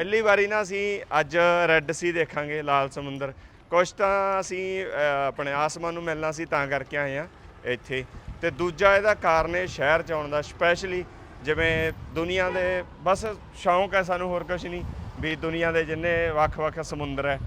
ਪਹਿਲੀ ਵਾਰੀ ਨਾ ਅਸੀਂ ਅੱਜ ਰੈੱਡ ਸੀ ਦੇਖਾਂਗੇ ਲਾਲ ਸਮੁੰਦਰ। ਕੁਛ ਤਾਂ ਅਸੀਂ ਅਹ, ਆਪਣੇ ਆਸਮਾਨ ਨੂੰ ਮਿਲਣਾ ਸੀ ਤਾਂ ਕਰਕੇ ਆਏ ਆ ਇੱਥੇ। ਤੇ ਦੂਜਾ ਇਹਦਾ ਕਾਰਨ ਇਹ ਸ਼ਹਿਰ ਚ ਆਉਣ ਦਾ ਸਪੈਸ਼ਲੀ ਜਿਵੇਂ ਦੁਨੀਆ ਦੇ ਬਸ ਸ਼ੌਂਕ ਹੈ ਸਾਨੂੰ ਹੋਰ ਕੁਝ ਨਹੀਂ ਵੀ ਦੁਨੀਆ ਦੇ ਜਿੰਨੇ ਵੱਖ-ਵੱਖ ਸਮੁੰਦਰ ਹੈ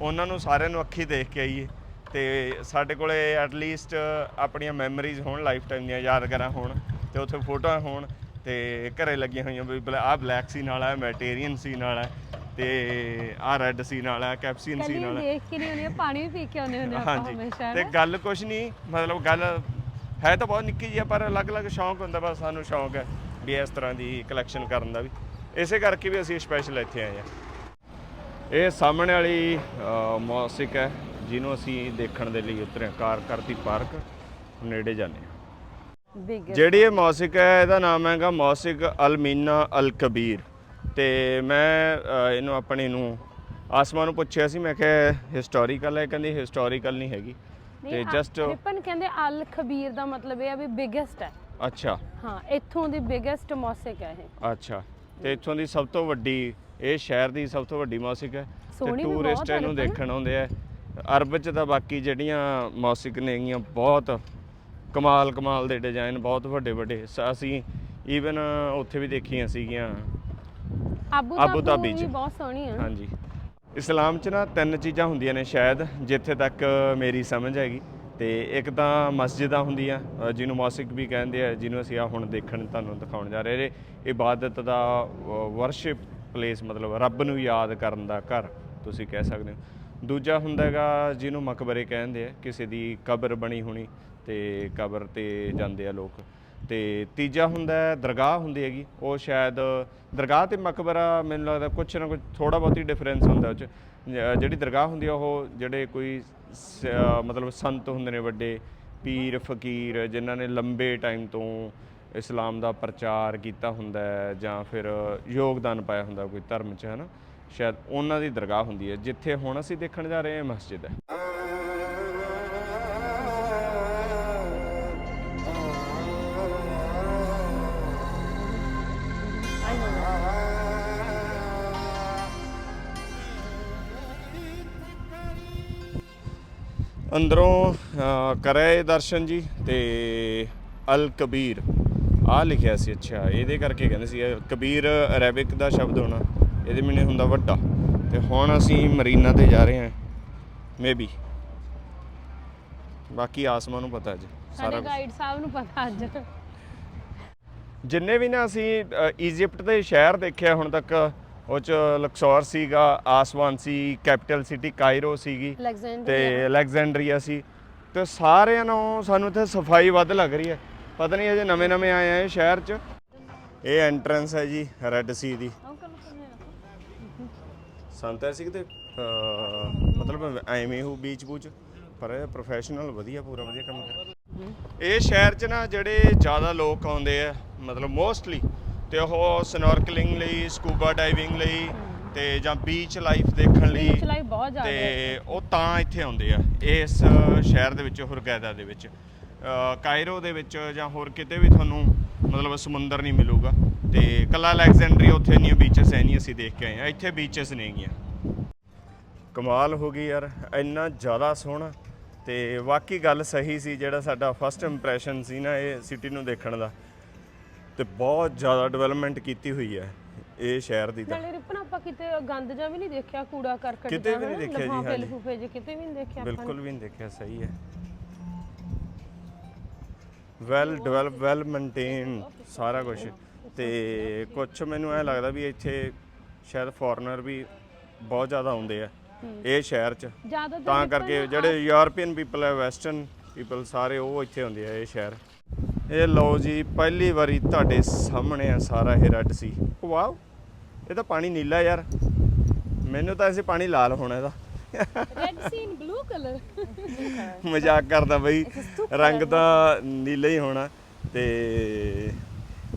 ਉਹਨਾਂ ਨੂੰ ਸਾਰਿਆਂ ਨੂੰ ਅੱਖੀ ਦੇਖ ਕੇ ਆਈਏ। ਤੇ ਸਾਡੇ ਕੋਲੇ ਐਟਲੀਸਟ ਆਪਣੀਆਂ ਮੈਮਰੀਜ਼ ਹੋਣ ਲਾਈਫ ਟਾਈਮ ਦੀਆਂ ਯਾਦਗਾਰਾਂ ਹੋਣ ਤੇ ਉੱਥੇ ਫੋਟੋਆਂ ਹੋਣ ਤੇ ਘਰੇ ਲੱਗੀਆਂ ਹੋਈਆਂ ਵੀ ਆਹ ਬਲੈਕ ਸੀ ਨਾਲ ਹੈ ਮੈਟੀਰੀਅਨ ਸੀ ਨਾਲ ਹੈ ਤੇ ਆਹ ਰੈੱਡ ਸੀ ਨਾਲ ਹੈ ਕੈਪਸੀਨ ਸੀ ਨਾਲ ਹੈ ਦੇਖ ਕੇ ਨਹੀਂ ਆਉਂਦੇ ਪਾਣੀ ਵੀ ਪੀ ਕੇ ਆਉਂਦੇ ਹੁੰਦੇ ਆਪਾਂ ਹਾਂਜੀ ਹਮੇਸ਼ਾ ਤੇ। ਗੱਲ ਕੁਛ ਨਹੀਂ ਮਤਲਬ ਗੱਲ ਹੈ ਤਾਂ ਬਹੁਤ ਨਿੱਕੀ ਜਿਹੀ ਆ ਪਰ ਅਲੱਗ-ਅਲੱਗ ਸ਼ੌਂਕ ਹੁੰਦਾ ਬਸ ਸਾਨੂੰ ਸ਼ੌਂਕ ਹੈ ਵੀ ਇਸ ਤਰ੍ਹਾਂ ਦੀ ਕਲੈਕਸ਼ਨ ਕਰਨ ਦਾ ਵੀ ਇਸੇ ਕਰਕੇ ਵੀ ਅਸੀਂ ਸਪੈਸ਼ਲ ਇੱਥੇ ਆਏ ਆ ਇਹ ਸਾਹਮਣੇ ਵਾਲੀ ਮੌਸਿਕ ਹੈ ਜਿਹਨੂੰ ਅਸੀਂ ਦੇਖਣ ਦੇ ਲਈ ਉਤਰੇ। ਕਾਰ ਕਰਤੀ ਪਾਰਕ ਨੇੜੇ ਜਾਂਦੇ ਹਾਂ ਜਿਹੜੀ ਇਹ ਮੌਸਿਕ ਹੈ ਇਹਦਾ ਨਾਮ ਹੈਗਾ ਮੌਸਿਕ ਅਲਮੀਨਾ ਅਲ ਕਬੀਰ ਤੇ ਮੈਂ ਅ, ਇਹਨੂੰ ਆਪਣੀ ਨੂੰ ਆਸਮਾਨ ਨੂੰ ਪੁੱਛਿਆ ਸੀ ਮੈਂ ਕਿਹਾ ਹਿਸਟੋਰੀਕਲ ਹੈ? ਕਹਿੰਦੀ ਹਿਸਟੋਰੀਕਲ ਨਹੀਂ ਹੈਗੀ। ਤੇ ਜਸਟ ਰਿਪਨ ਕਹਿੰਦੇ ਅਲ ਖਬੀਰ ਦਾ ਮਤਲਬ ਇਹ ਆ ਵੀ ਬਿਗੇਸਟ ਹੈ। ਅੱਛਾ। ਹਾਂ ਇੱਥੋਂ ਦੀ ਬਿਗੇਸਟ ਮੌਸਿਕ ਹੈ ਇਹ। ਅੱਛਾ। ਤੇ ਇੱਥੋਂ ਦੀ ਸਭ ਤੋਂ ਵੱਡੀ ਇਹ ਸ਼ਹਿਰ ਦੀ ਸਭ ਤੋਂ ਵੱਡੀ ਮੌਸਿਕ ਹੈ। ਤੇ ਸੋਹਣੀ ਵੀ ਟੂਰਿਸਟ ਹੈ ਇਹਨੂੰ। ਦੇਖਣ ਆਉਂਦੇ ਆ। ਅਰਬ ਚ ਤਾਂ ਬਾਕੀ ਜਿਹੜੀਆਂ ਮੌਸਿਕ ਨੇਗੀਆਂ ਬਹੁਤ ਕਮਾਲ ਕਮਾਲ ਦੇ ਡਿਜ਼ਾਈਨ ਬਹੁਤ ਵੱਡੇ ਵੱਡੇ ਅਸੀਂ ਈਵਨ ਉੱਥੇ ਵੀ ਦੇਖੀਆਂ ਸੀਗੀਆਂ। Abu Dhabi. ਵੀ ਬਹੁਤ ਸੋਹਣੀ ਆ। ਹਾਂਜੀ। ਇਸਲਾਮ 'ਚ ਨਾ ਤਿੰਨ ਚੀਜ਼ਾਂ ਹੁੰਦੀਆਂ ਨੇ ਸ਼ਾਇਦ ਜਿੱਥੇ ਤੱਕ ਮੇਰੀ ਸਮਝ ਹੈਗੀ। ਤੇ ਇੱਕ ਤਾਂ ਮਸਜਿਦਾਂ ਹੁੰਦੀਆਂ ਜਿਹਨੂੰ ਮੌਸਿਕ ਵੀ ਕਹਿੰਦੇ ਆ ਜਿਹਨੂੰ ਅਸੀਂ ਆ ਹੁਣ ਦੇਖਣ ਤੁਹਾਨੂੰ ਦਿਖਾਉਣ ਜਾ ਰਹੇ ਨੇ ਇਬਾਦਤ ਦਾ ਵਰਸ਼ਿਪ ਪਲੇਸ ਮਤਲਬ ਰੱਬ ਨੂੰ ਯਾਦ ਕਰਨ ਦਾ ਘਰ ਤੁਸੀਂ ਕਹਿ ਸਕਦੇ ਹੋ। ਦੂਜਾ ਹੁੰਦਾ ਹੈਗਾ ਜਿਹਨੂੰ ਮਕਬਰੇ ਕਹਿੰਦੇ ਆ ਕਿਸੇ ਦੀ ਕਬਰ ਬਣੀ ਹੋਣੀ। ਤੇ ਕਬਰ ਤੇ ਜਾਂਦੇ ਆ ਲੋਕ। ਤੇ ਤੀਜਾ ਹੁੰਦਾ ਹੈ ਦਰਗਾਹ ਹੁੰਦੀ ਹੈਗੀ। ਉਹ ਸ਼ਾਇਦ ਦਰਗਾਹ ਤੇ ਮਕਬਰਾ ਮੈਨੂੰ ਲੱਗਦਾ ਕੁਛ ਨਾ ਕੁਛ ਥੋੜਾ ਬਹੁਤ ਹੀ ਡਿਫਰੈਂਸ ਹੁੰਦਾ ਉਹ ਚ। ਜਿਹੜੀ ਦਰਗਾਹ ਹੁੰਦੀ ਆ ਉਹ ਜਿਹੜੇ ਕੋਈ ਸ- ਮਤਲਬ ਸੰਤ ਹੁੰਦੇ ਨੇ ਵੱਡੇ, ਪੀਰ, ਫਕੀਰ ਜਿਨ੍ਹਾਂ ਨੇ ਲੰਬੇ ਟਾਈਮ ਤੋਂ ਇਸਲਾਮ ਦਾ ਪ੍ਰਚਾਰ ਕੀਤਾ ਹੁੰਦਾ ਹੈ ਜਾਂ ਫਿਰ ਯੋਗਦਾਨ ਪਾਇਆ ਹੁੰਦਾ ਕੋਈ ਧਰਮ 'ਚ ਹੈ ਨਾ ਸ਼ਾਇਦ ਉਹਨਾਂ ਦੀ ਦਰਗਾਹ ਹੁੰਦੀ ਹੈ। ਜਿੱਥੇ ਹੁਣ ਅਸੀਂ ਦੇਖਣ ਜਾ ਰਹੇ ਹਾਂ ਮਸਜਿਦ ਹੈ। ਅੰਦਰੋਂ ਕਰੇ ਦਰਸ਼ਨ ਜੀ ਤੇ ਅਲ ਕਬੀਰ। ਆ ਲਿਖਿਆ ਸੀ ਅੱਛਾ ਇਹਦੇ ਕਰਕੇ ਕਹਿੰਦੇ ਸੀ ਕਬੀਰ ਅਰੈਬਿਕ ਦਾ ਸ਼ਬਦ ਹੋਣਾ ਇਹਦੇ ਮੀਨੇ ਹੁੰਦਾ ਵੱਡਾ। ਤੇ ਹੁਣ ਅਸੀਂ ਮਰੀਨਾ ਤੇ ਜਾ ਰਹੇ ਹਾਂ ਮੇਬੀ ਬਾਕੀ ਆਸਮਾਨ ਨੂੰ ਪਤਾ ਜੀ ਸਾਰਾ। ਗਾਈਡ ਸਾਹਿਬ ਨੂੰ ਪਤਾ ਅੱਜ। ਜਿੰਨੇ ਵੀ ਨਾ ਅਸੀਂ ਅ, ਇਜਿਪਟ ਦੇ ਸ਼ਹਿਰ ਦੇਖਿਆ ਹੁਣ ਤੱਕ ਉਹ ਚ ਲਕਸੌਰ ਸੀਗਾ ਆਸਵਾਨ ਸੀ ਕੈਪੀਟਲ ਸਿਟੀ ਕਾਇਰੋ ਸੀਗੀ ਤੇ ਅਲੈਗਜ਼ੈਂਡਰੀਆ ਸੀ। ਤੇ ਸਾਰਿਆਂ ਨੂੰ ਸਾਨੂੰ ਇੱਥੇ ਸਫ਼ਾਈ ਵੱਧ ਲੱਗ ਰਹੀ ਹੈ। ਪਤਾ ਨਹੀਂ ਅਜੇ ਨਵੇਂ ਨਵੇਂ ਆਏ ਆ ਇਹ ਸ਼ਹਿਰ 'ਚ। ਇਹ ਐਂਟਰੈਂਸ ਹੈ ਜੀ ਰੈੱਡ ਸੀ ਦੀ। ਸੰਤ ਐ ਸੀ ਕਿਤੇ? ਅਹ, ਮਤਲਬ ਐਵੇਂ ਹੋ ਬੀਚ ਬੂਚ। ਪਰ ਇਹ ਪ੍ਰੋਫੈਸ਼ਨਲ ਵਧੀਆ ਪੂਰਾ ਵਧੀਆ ਕੰਮ ਕਰ ਇਹ ਸ਼ਹਿਰ 'ਚ ਨਾ ਜਿਹੜੇ ਜ਼ਿਆਦਾ ਲੋਕ ਆਉਂਦੇ ਆ ਮਤਲਬ ਮੋਸਟਲੀ ਤੇ ਉਹ ਸਨੋਰਕਲਿੰਗ ਲਈ ਸਕੂਬਾ ਡਾਈਵਿੰਗ ਲਈ ਤੇ ਜਾਂ ਬੀਚ ਲਾਈਫ ਦੇਖਣ ਲਈ ਬੀਚ ਲਾਈਫ ਬਹੁਤ ਜ਼ਿਆਦਾ ਤੇ ਉਹ ਤਾਂ ਇੱਥੇ ਆਉਂਦੇ ਆ ਇਸ ਸ਼ਹਿਰ ਦੇ ਵਿੱਚ ਹੁਰਗੈਦਾ ਦੇ ਵਿੱਚ। ਕਾਇਰੋ ਦੇ ਵਿੱਚ ਜਾਂ ਹੋਰ ਕਿਤੇ ਵੀ ਤੁਹਾਨੂੰ ਮਤਲਬ ਸਮੁੰਦਰ ਨਹੀਂ ਮਿਲੂਗਾ ਤੇ ਕੱਲਾ ਅਲੈਗਜ਼ੈਂਡਰੀਆ ਉੱਥੇ ਇੰਨੀਆਂ ਬੀਚਸ ਐ ਨਹੀਂ ਅਸੀਂ ਦੇਖ ਕੇ ਆਏ ਆ ਇੱਥੇ ਬੀਚਸ ਨੇਗੀਆਂ ਕਮਾਲ ਹੋ ਗਈ ਯਾਰ ਇੰਨਾ ਜ਼ਿਆਦਾ ਸੋਹਣਾ ਤੇ ਵਾਕਈ ਗੱਲ ਸਹੀ ਸੀ ਜਿਹੜਾ ਸਾਡਾ ਫਸਟ ਇੰਪ੍ਰੈਸ਼ਨ ਸੀ ਨਾ ਇਹ ਸਿਟੀ ਨੂੰ ਦੇਖਣ ਦਾ। ਤੇ ਬਹੁਤ ਜ਼ਿਆਦਾ ਡਿਵੈਲਪਮੈਂਟ ਕੀਤੀ ਹੋਈ ਹੈ ਇਹ ਸ਼ਹਿਰ ਦੀ ਤਾਂ। ਨਾਲੇ ਰਿਪਨ ਆਪਾਂ ਕਿਤੇ ਗੰਦ ਜਾਂ ਵੀ ਨਹੀਂ ਦੇਖਿਆ ਕੂੜਾ ਕਰਕਟ ਕਿਤੇ ਜਾਂ ਵੀ ਨਹੀਂ ਦੇਖਿਆ ਜੀ, ਲਿਫਾਫੇ ਹਾਂਜੀ। ਲਿਫੂਫੇ ਜਿਹੇ ਕਿਤੇ ਵੀ ਨਹੀਂ ਦੇਖਿਆ ਆਪਾਂ ਬਿਲਕੁਲ ਵੀ ਨਹੀਂ ਦੇਖਿਆ ਸਹੀ ਹੈ। ਵੈਲ ਡਿਵੈਲਪ ਵੈਲ ਮੇਨਟੇਨ ਸਾਰਾ ਕੁਝ ਤੇ ਕੁਝ ਮੈਨੂੰ ਐ ਲੱਗਦਾ ਵੀ ਇੱਥੇ ਸ਼ਾਇਦ ਫੋਰਨਰ ਵੀ ਬਹੁਤ ਜ਼ਿਆਦਾ ਆਉਂਦੇ ਆ ਇਹ ਸ਼ਹਿਰ 'ਚ। ਤਾਂ ਕਰਕੇ ਜਿਹੜੇ ਯੂਰਪੀਅਨ ਪੀਪਲ ਹੈ ਵੈਸਟਰਨ ਪੀਪਲ ਸਾਰੇ ਉਹ ਇੱਥੇ ਆਉਂਦੇ ਆ ਇਹ ਸ਼ਹਿਰ। ਇਹ ਲਓ ਜੀ ਪਹਿਲੀ ਵਾਰੀ ਤੁਹਾਡੇ ਸਾਹਮਣੇ ਆ ਸਾਰਾ ਇਹ ਰੈੱਡ ਸੀ। ਵਾਓ ਇਹ ਤਾਂ ਪਾਣੀ ਨੀਲਾ ਯਾਰ। ਮੈਨੂੰ ਤਾਂ ਐਸੇ ਪਾਣੀ ਲਾਲ ਹੋਣਾ ਇਹਦਾ। Red sea in blue colour ਮਜ਼ਾਕ ਕਰਦਾ ਬਈ ਰੰਗ ਤਾਂ ਨੀਲਾ ਹੀ ਹੋਣਾ ਤੇ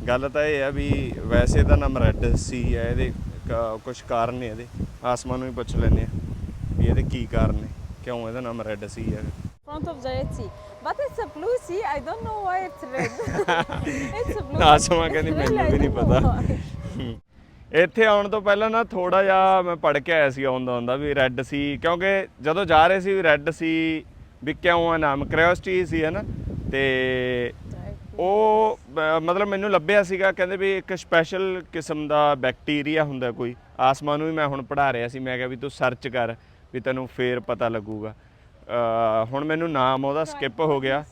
ਗੱਲ ਤਾਂ ਇਹ ਆ ਵੀ ਵੈਸੇ ਤਾਂ ਨਾਮ ਰੈੱਡ ਸੀ ਹੈ ਇਹਦੇ ਕੁਝ ਕਾਰਨ ਨੇ ਇਹਦੇ। ਆਸਮਾਨ ਨੂੰ ਵੀ ਪੁੱਛ ਲੈਨੇ ਆ ਵੀ ਇਹਦੇ ਕੀ ਕਾਰਨ ਨੇ ਕਿਉਂ ਇਹਦਾ ਨਾਮ red sea of the Red Sea. But it's a blue sea. I don't know why it's red. it's a blue. ਆਸਮਾਨ ਕਹਿੰਦੀ It's ਮੈਨੂੰ I ਵੀ ਨਹੀਂ don't know ਪਤਾ why. ਹੂੰ। ਇੱਥੇ ਆਉਣ ਤੋਂ ਪਹਿਲਾਂ ਨਾ ਥੋੜਾ ਜਿਹਾ ਮੈਂ ਪੜ ਕੇ ਆਇਆ ਸੀ ਆਉਂਦਾ ਹੁੰਦਾ ਵੀ ਰੈੱਡ ਸੀ ਕਿਉਂਕਿ ਜਦੋਂ ਜਾ ਰਹੇ ਸੀ ਵੀ ਰੈੱਡ ਸੀ ਵੀ ਕਿਉਂ ਆ ਨਾਮ ਕਰਿਓਸਿਟੀ ਸੀ ਹੈ ਨਾ ਤੇ ਉਹ ਬ- ਮਤਲਬ ਮੈਨੂੰ ਲੱਭਿਆ ਸੀਗਾ ਕਹਿੰਦੇ ਵੀ ਇੱਕ ਸਪੈਸ਼ਲ ਕਿਸਮ ਦਾ ਬੈਕਟੀਰੀਆ ਹੁੰਦਾ ਕੋਈ ਆਸਮਾਨ ਨੂੰ ਵੀ ਮੈਂ ਹੁਣ ਪੜਾ ਰਿਹਾ ਸੀ ਮੈਂ ਕਿਹਾ ਵੀ ਤੂੰ ਸਰਚ ਕਰ ਵੀ ਤੈਨੂੰ ਫੇਰ ਪਤਾ ਲੱਗੂਗਾ ਹੁਣ ਮੈਨੂੰ ਨਾਮ ਉਹਦਾ ਸਕਿਪ ਹੋ ਗਿਆ।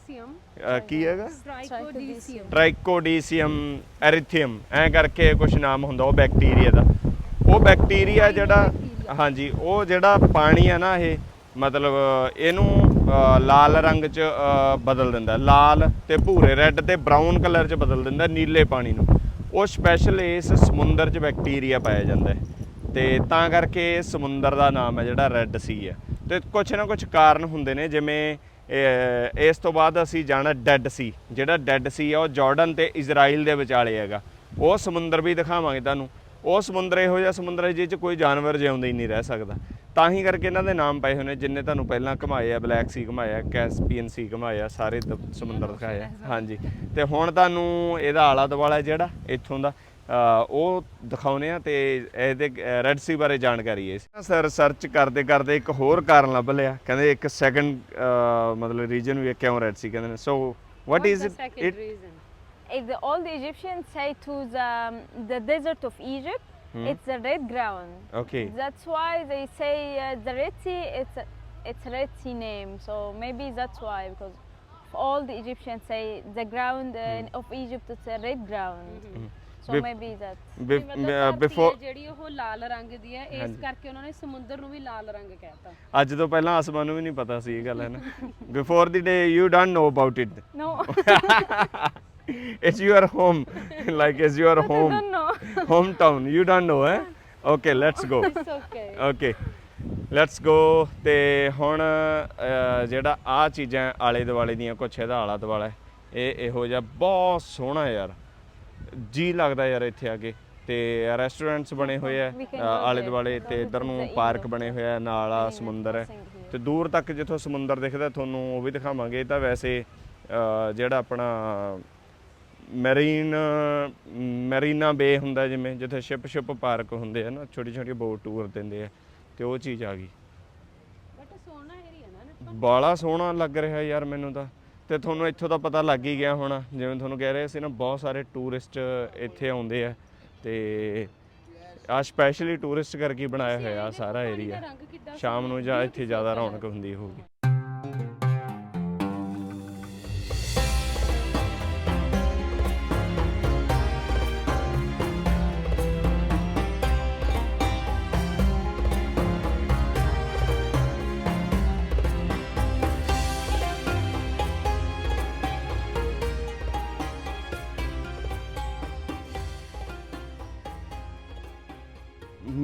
ਕੀ ਹੈਗਾ? ਟ੍ਰਾਈਕੋਡੀਸੀਅਮ ਟ੍ਰਾਈਕੋਡੀਸੀਅਮ ਐਰੀਥੀਅਮ ਐ ਕਰਕੇ ਕੁਝ ਨਾਮ ਹੁੰਦਾ ਉਹ ਬੈਕਟੀਰੀਆ ਦਾ। ਉਹ ਬੈਕਟੀਰੀਆ ਜਿਹੜਾ ਹਾਂਜੀ ਉਹ ਜਿਹੜਾ ਪਾਣੀ ਆ ਨਾ ਇਹ ਮਤਲਬ ਇਹਨੂੰ ਲਾਲ ਰੰਗ ਚ ਬਦਲ ਦਿੰਦਾ। ਲਾਲ ਤੇ ਭੂਰੇ ਰੈੱਡ ਤੇ ਬਰਾਊਨ ਕਲਰ ਚ ਬਦਲ ਦਿੰਦਾ ਨੀਲੇ ਪਾਣੀ ਨੂੰ। ਉਹ ਸਪੈਸ਼ਲ ਇਸ ਸਮੁੰਦਰ ਚ ਬੈਕਟੀਰੀਆ ਪਾਇਆ ਜਾਂਦਾ ਤੇ ਤਾਂ ਕਰਕੇ ਸਮੁੰਦਰ ਦਾ ਨਾਮ ਹੈ ਜਿਹੜਾ ਰੈੱਡ ਸੀ ਹੈ। ਤੇ ਕੁਝ ਨਾ ਕੁਝ ਕਾਰਨ ਹੁੰਦੇ ਨੇ, ਜਿਵੇਂ ਇਸ ਤੋਂ ਬਾਅਦ ਅਸੀਂ ਜਾਣਾ ਡੈੱਡ ਸੀ ਜਿਹੜਾ ਡੈੱਡ ਸੀ ਆ, ਉਹ ਜਾਰਡਨ ਤੇ ਇਜ਼ਰਾਈਲ ਦੇ ਵਿਚਾਲੇ ਹੈਗਾ। ਉਹ ਸਮੁੰਦਰ ਵੀ ਦਿਖਾਵਾਂਗੇ ਤੁਹਾਨੂੰ। ਉਹ ਸਮੁੰਦਰ ਇਹੋ ਜਿਹਾ ਸਮੁੰਦਰ ਹੈ ਜਿਹ 'ਚ ਕੋਈ ਜਾਨਵਰ ਜਿਉਂਦਾ ਹੀ ਨਹੀਂ ਰਹਿ ਸਕਦਾ। ਤਾਂ ਹੀ ਕਰਕੇ ਇਹਨਾਂ ਦੇ ਨਾਮ ਪਏ ਹੋਏ ਨੇ, ਜਿੰਨੇ ਤੁਹਾਨੂੰ ਪਹਿਲਾਂ ਘਮਾਏ ਆ ਬਲੈਕ ਸੀ ਘਮਾਇਆ ਕੈਸਪੀਅਨ ਸੀ ਘਮਾਇਆ, ਸਾਰੇ ਦ- ਸਮੁੰਦਰ ਦਿਖਾਇਆ ਹਾਂਜੀ। ਤੇ ਹੁਣ ਤੁਹਾਨੂੰ ਇਹਦਾ ਆਲਾ ਦੁਆਲਾ ਜਿਹੜਾ, ਇੱਥੋਂ ਦਾ ਉਹ ਦਿਖਾਉਨੇ ਆ ਤੇ ਇਹਦੇ ਰੈੱਡ ਸੀ ਬਾਰੇ ਜਾਣਕਾਰੀ ਹੈ ਸਰ ਸਰਚ ਕਰਦੇ ਕਰਦੇ ਇੱਕ ਹੋਰ ਕਾਰਨ ਲੱਭ ਲਿਆ ਕਹਿੰਦੇ ਇੱਕ ਸੈਕੰਡ ਮਤਲਬ ਰੀਜਨ ਵੀ ਕਿਉਂ ਰੈੱਡ ਸੀ ਕਹਿੰਦੇ ਨੇ so what is it it If the old Egyptians say to the, the desert of Egypt, Hmm. it's the red ground. Okay That's why they say uh, the Red Sea, it's a, it's a Red Sea name. So maybe that's why, because all the Egyptians say the ground uh, of Egypt it's a red ground. So Bef- maybe that. Before ਜਿਹੜੀ ਉਹ ਲਾਲ ਰੰਗ ਦੀ ਹੈ ਇਸ ਹਾਂਜੀ। ਕਰਕੇ ਉਹਨਾਂ ਨੇ ਸਮੁੰਦਰ ਨੂੰ ਵੀ ਲਾਲ ਰੰਗ ਕਹਿਤਾ। ਅੱਜ ਤੋਂ ਪਹਿਲਾਂ ਆਸਮਾਨ ਨੂੰ ਵੀ ਨਹੀਂ ਪਤਾ ਸੀ ਇਹ ਗੱਲ ਹੈ ਨਾ? Before the day you don't know about it No, it's your home like it's your I home don't know. Hometown you don't know ਹੈ okay let's go it's okay okay let's go ਤੇ ਹੁਣ ਜਿਹੜਾ ਆ ਚੀਜ਼ਾਂ ਆਲੇ ਦੁਆਲੇ ਦੀਆਂ ਕੁਛ ਇਹਦਾ ਆਲਾ ਦੁਆਲਾ ਇਹ ਇਹੋ ਜਿਹਾ ਬਹੁਤ ਸੋਹਣਾ ਯਾਰ। ਜੀ ਲੱਗਦਾ ਯਾਰ ਇੱਥੇ ਆ ਕੇ। ਤੇ ਰੈਸਟੋਰੈਂਟਸ ਬਣੇ ਹੋਏ ਆ ਆਲੇ. ਦੁਆਲੇ ਤੇ ਇਧਰ ਨੂੰ ਪਾਰਕ ਬਣੇ ਹੋਏ ਆ ਨਾਲ ਆ ਸਮੁੰਦਰ ਹੈ. ਤੇ ਦੂਰ ਤੱਕ ਜਿੱਥੋਂ ਸਮੁੰਦਰ ਦਿਖਦਾ ਤੁਹਾਨੂੰ ਉਹ ਵੀ ਦਿਖਾਵਾਂਗੇ। ਇਹ ਤਾਂ ਵੈਸੇ ਜਿਹੜਾ ਆਪਣਾ ਮੈਰੀਨ ਮੈਰੀਨਾ ਬੇ ਹੁੰਦਾ ਜਿਵੇਂ ਜਿੱਥੇ ਸ਼ਿਪ ਸ਼ਿਪ ਪਾਰਕ ਹੁੰਦੇ ਆ ਨਾ ਛੋਟੀ ਛੋਟੀ ਬੋਟ ਟੂਰ ਦਿੰਦੇ ਆ ਤੇ ਉਹ ਚੀਜ਼ ਆ ਗਈ। ਬਟ ਸੋਹਣਾ ਏਰੀਆ ਨਾ ਬਾਲਾ ਸੋਹਣਾ ਲੱਗ ਰਿਹਾ ਯਾਰ ਮੈਨੂੰ ਤਾਂ। ਤੇ ਤੁਹਾਨੂੰ ਇੱਥੋਂ ਦਾ ਪਤਾ ਲੱਗ ਹੀ ਗਿਆ ਹੋਣਾ, ਜਿਵੇਂ ਤੁਹਾਨੂੰ ਕਹਿ ਰਹੇ ਸੀ ਨਾ, ਬਹੁਤ ਸਾਰੇ ਟੂਰਿਸਟ ਇੱਥੇ ਆਉਂਦੇ ਆ ਤੇ ਆ ਸਪੈਸ਼ਲੀ ਟੂਰਿਸਟ ਕਰਕੇ ਬਣਾਇਆ ਹੋਇਆ ਆ ਸਾਰਾ ਏਰੀਆ ਸ਼ਾਮ ਨੂੰ ਜਾਂ ਇੱਥੇ ਜ਼ਿਆਦਾ ਰੌਣਕ ਹੁੰਦੀ ਹੋਊਗੀ।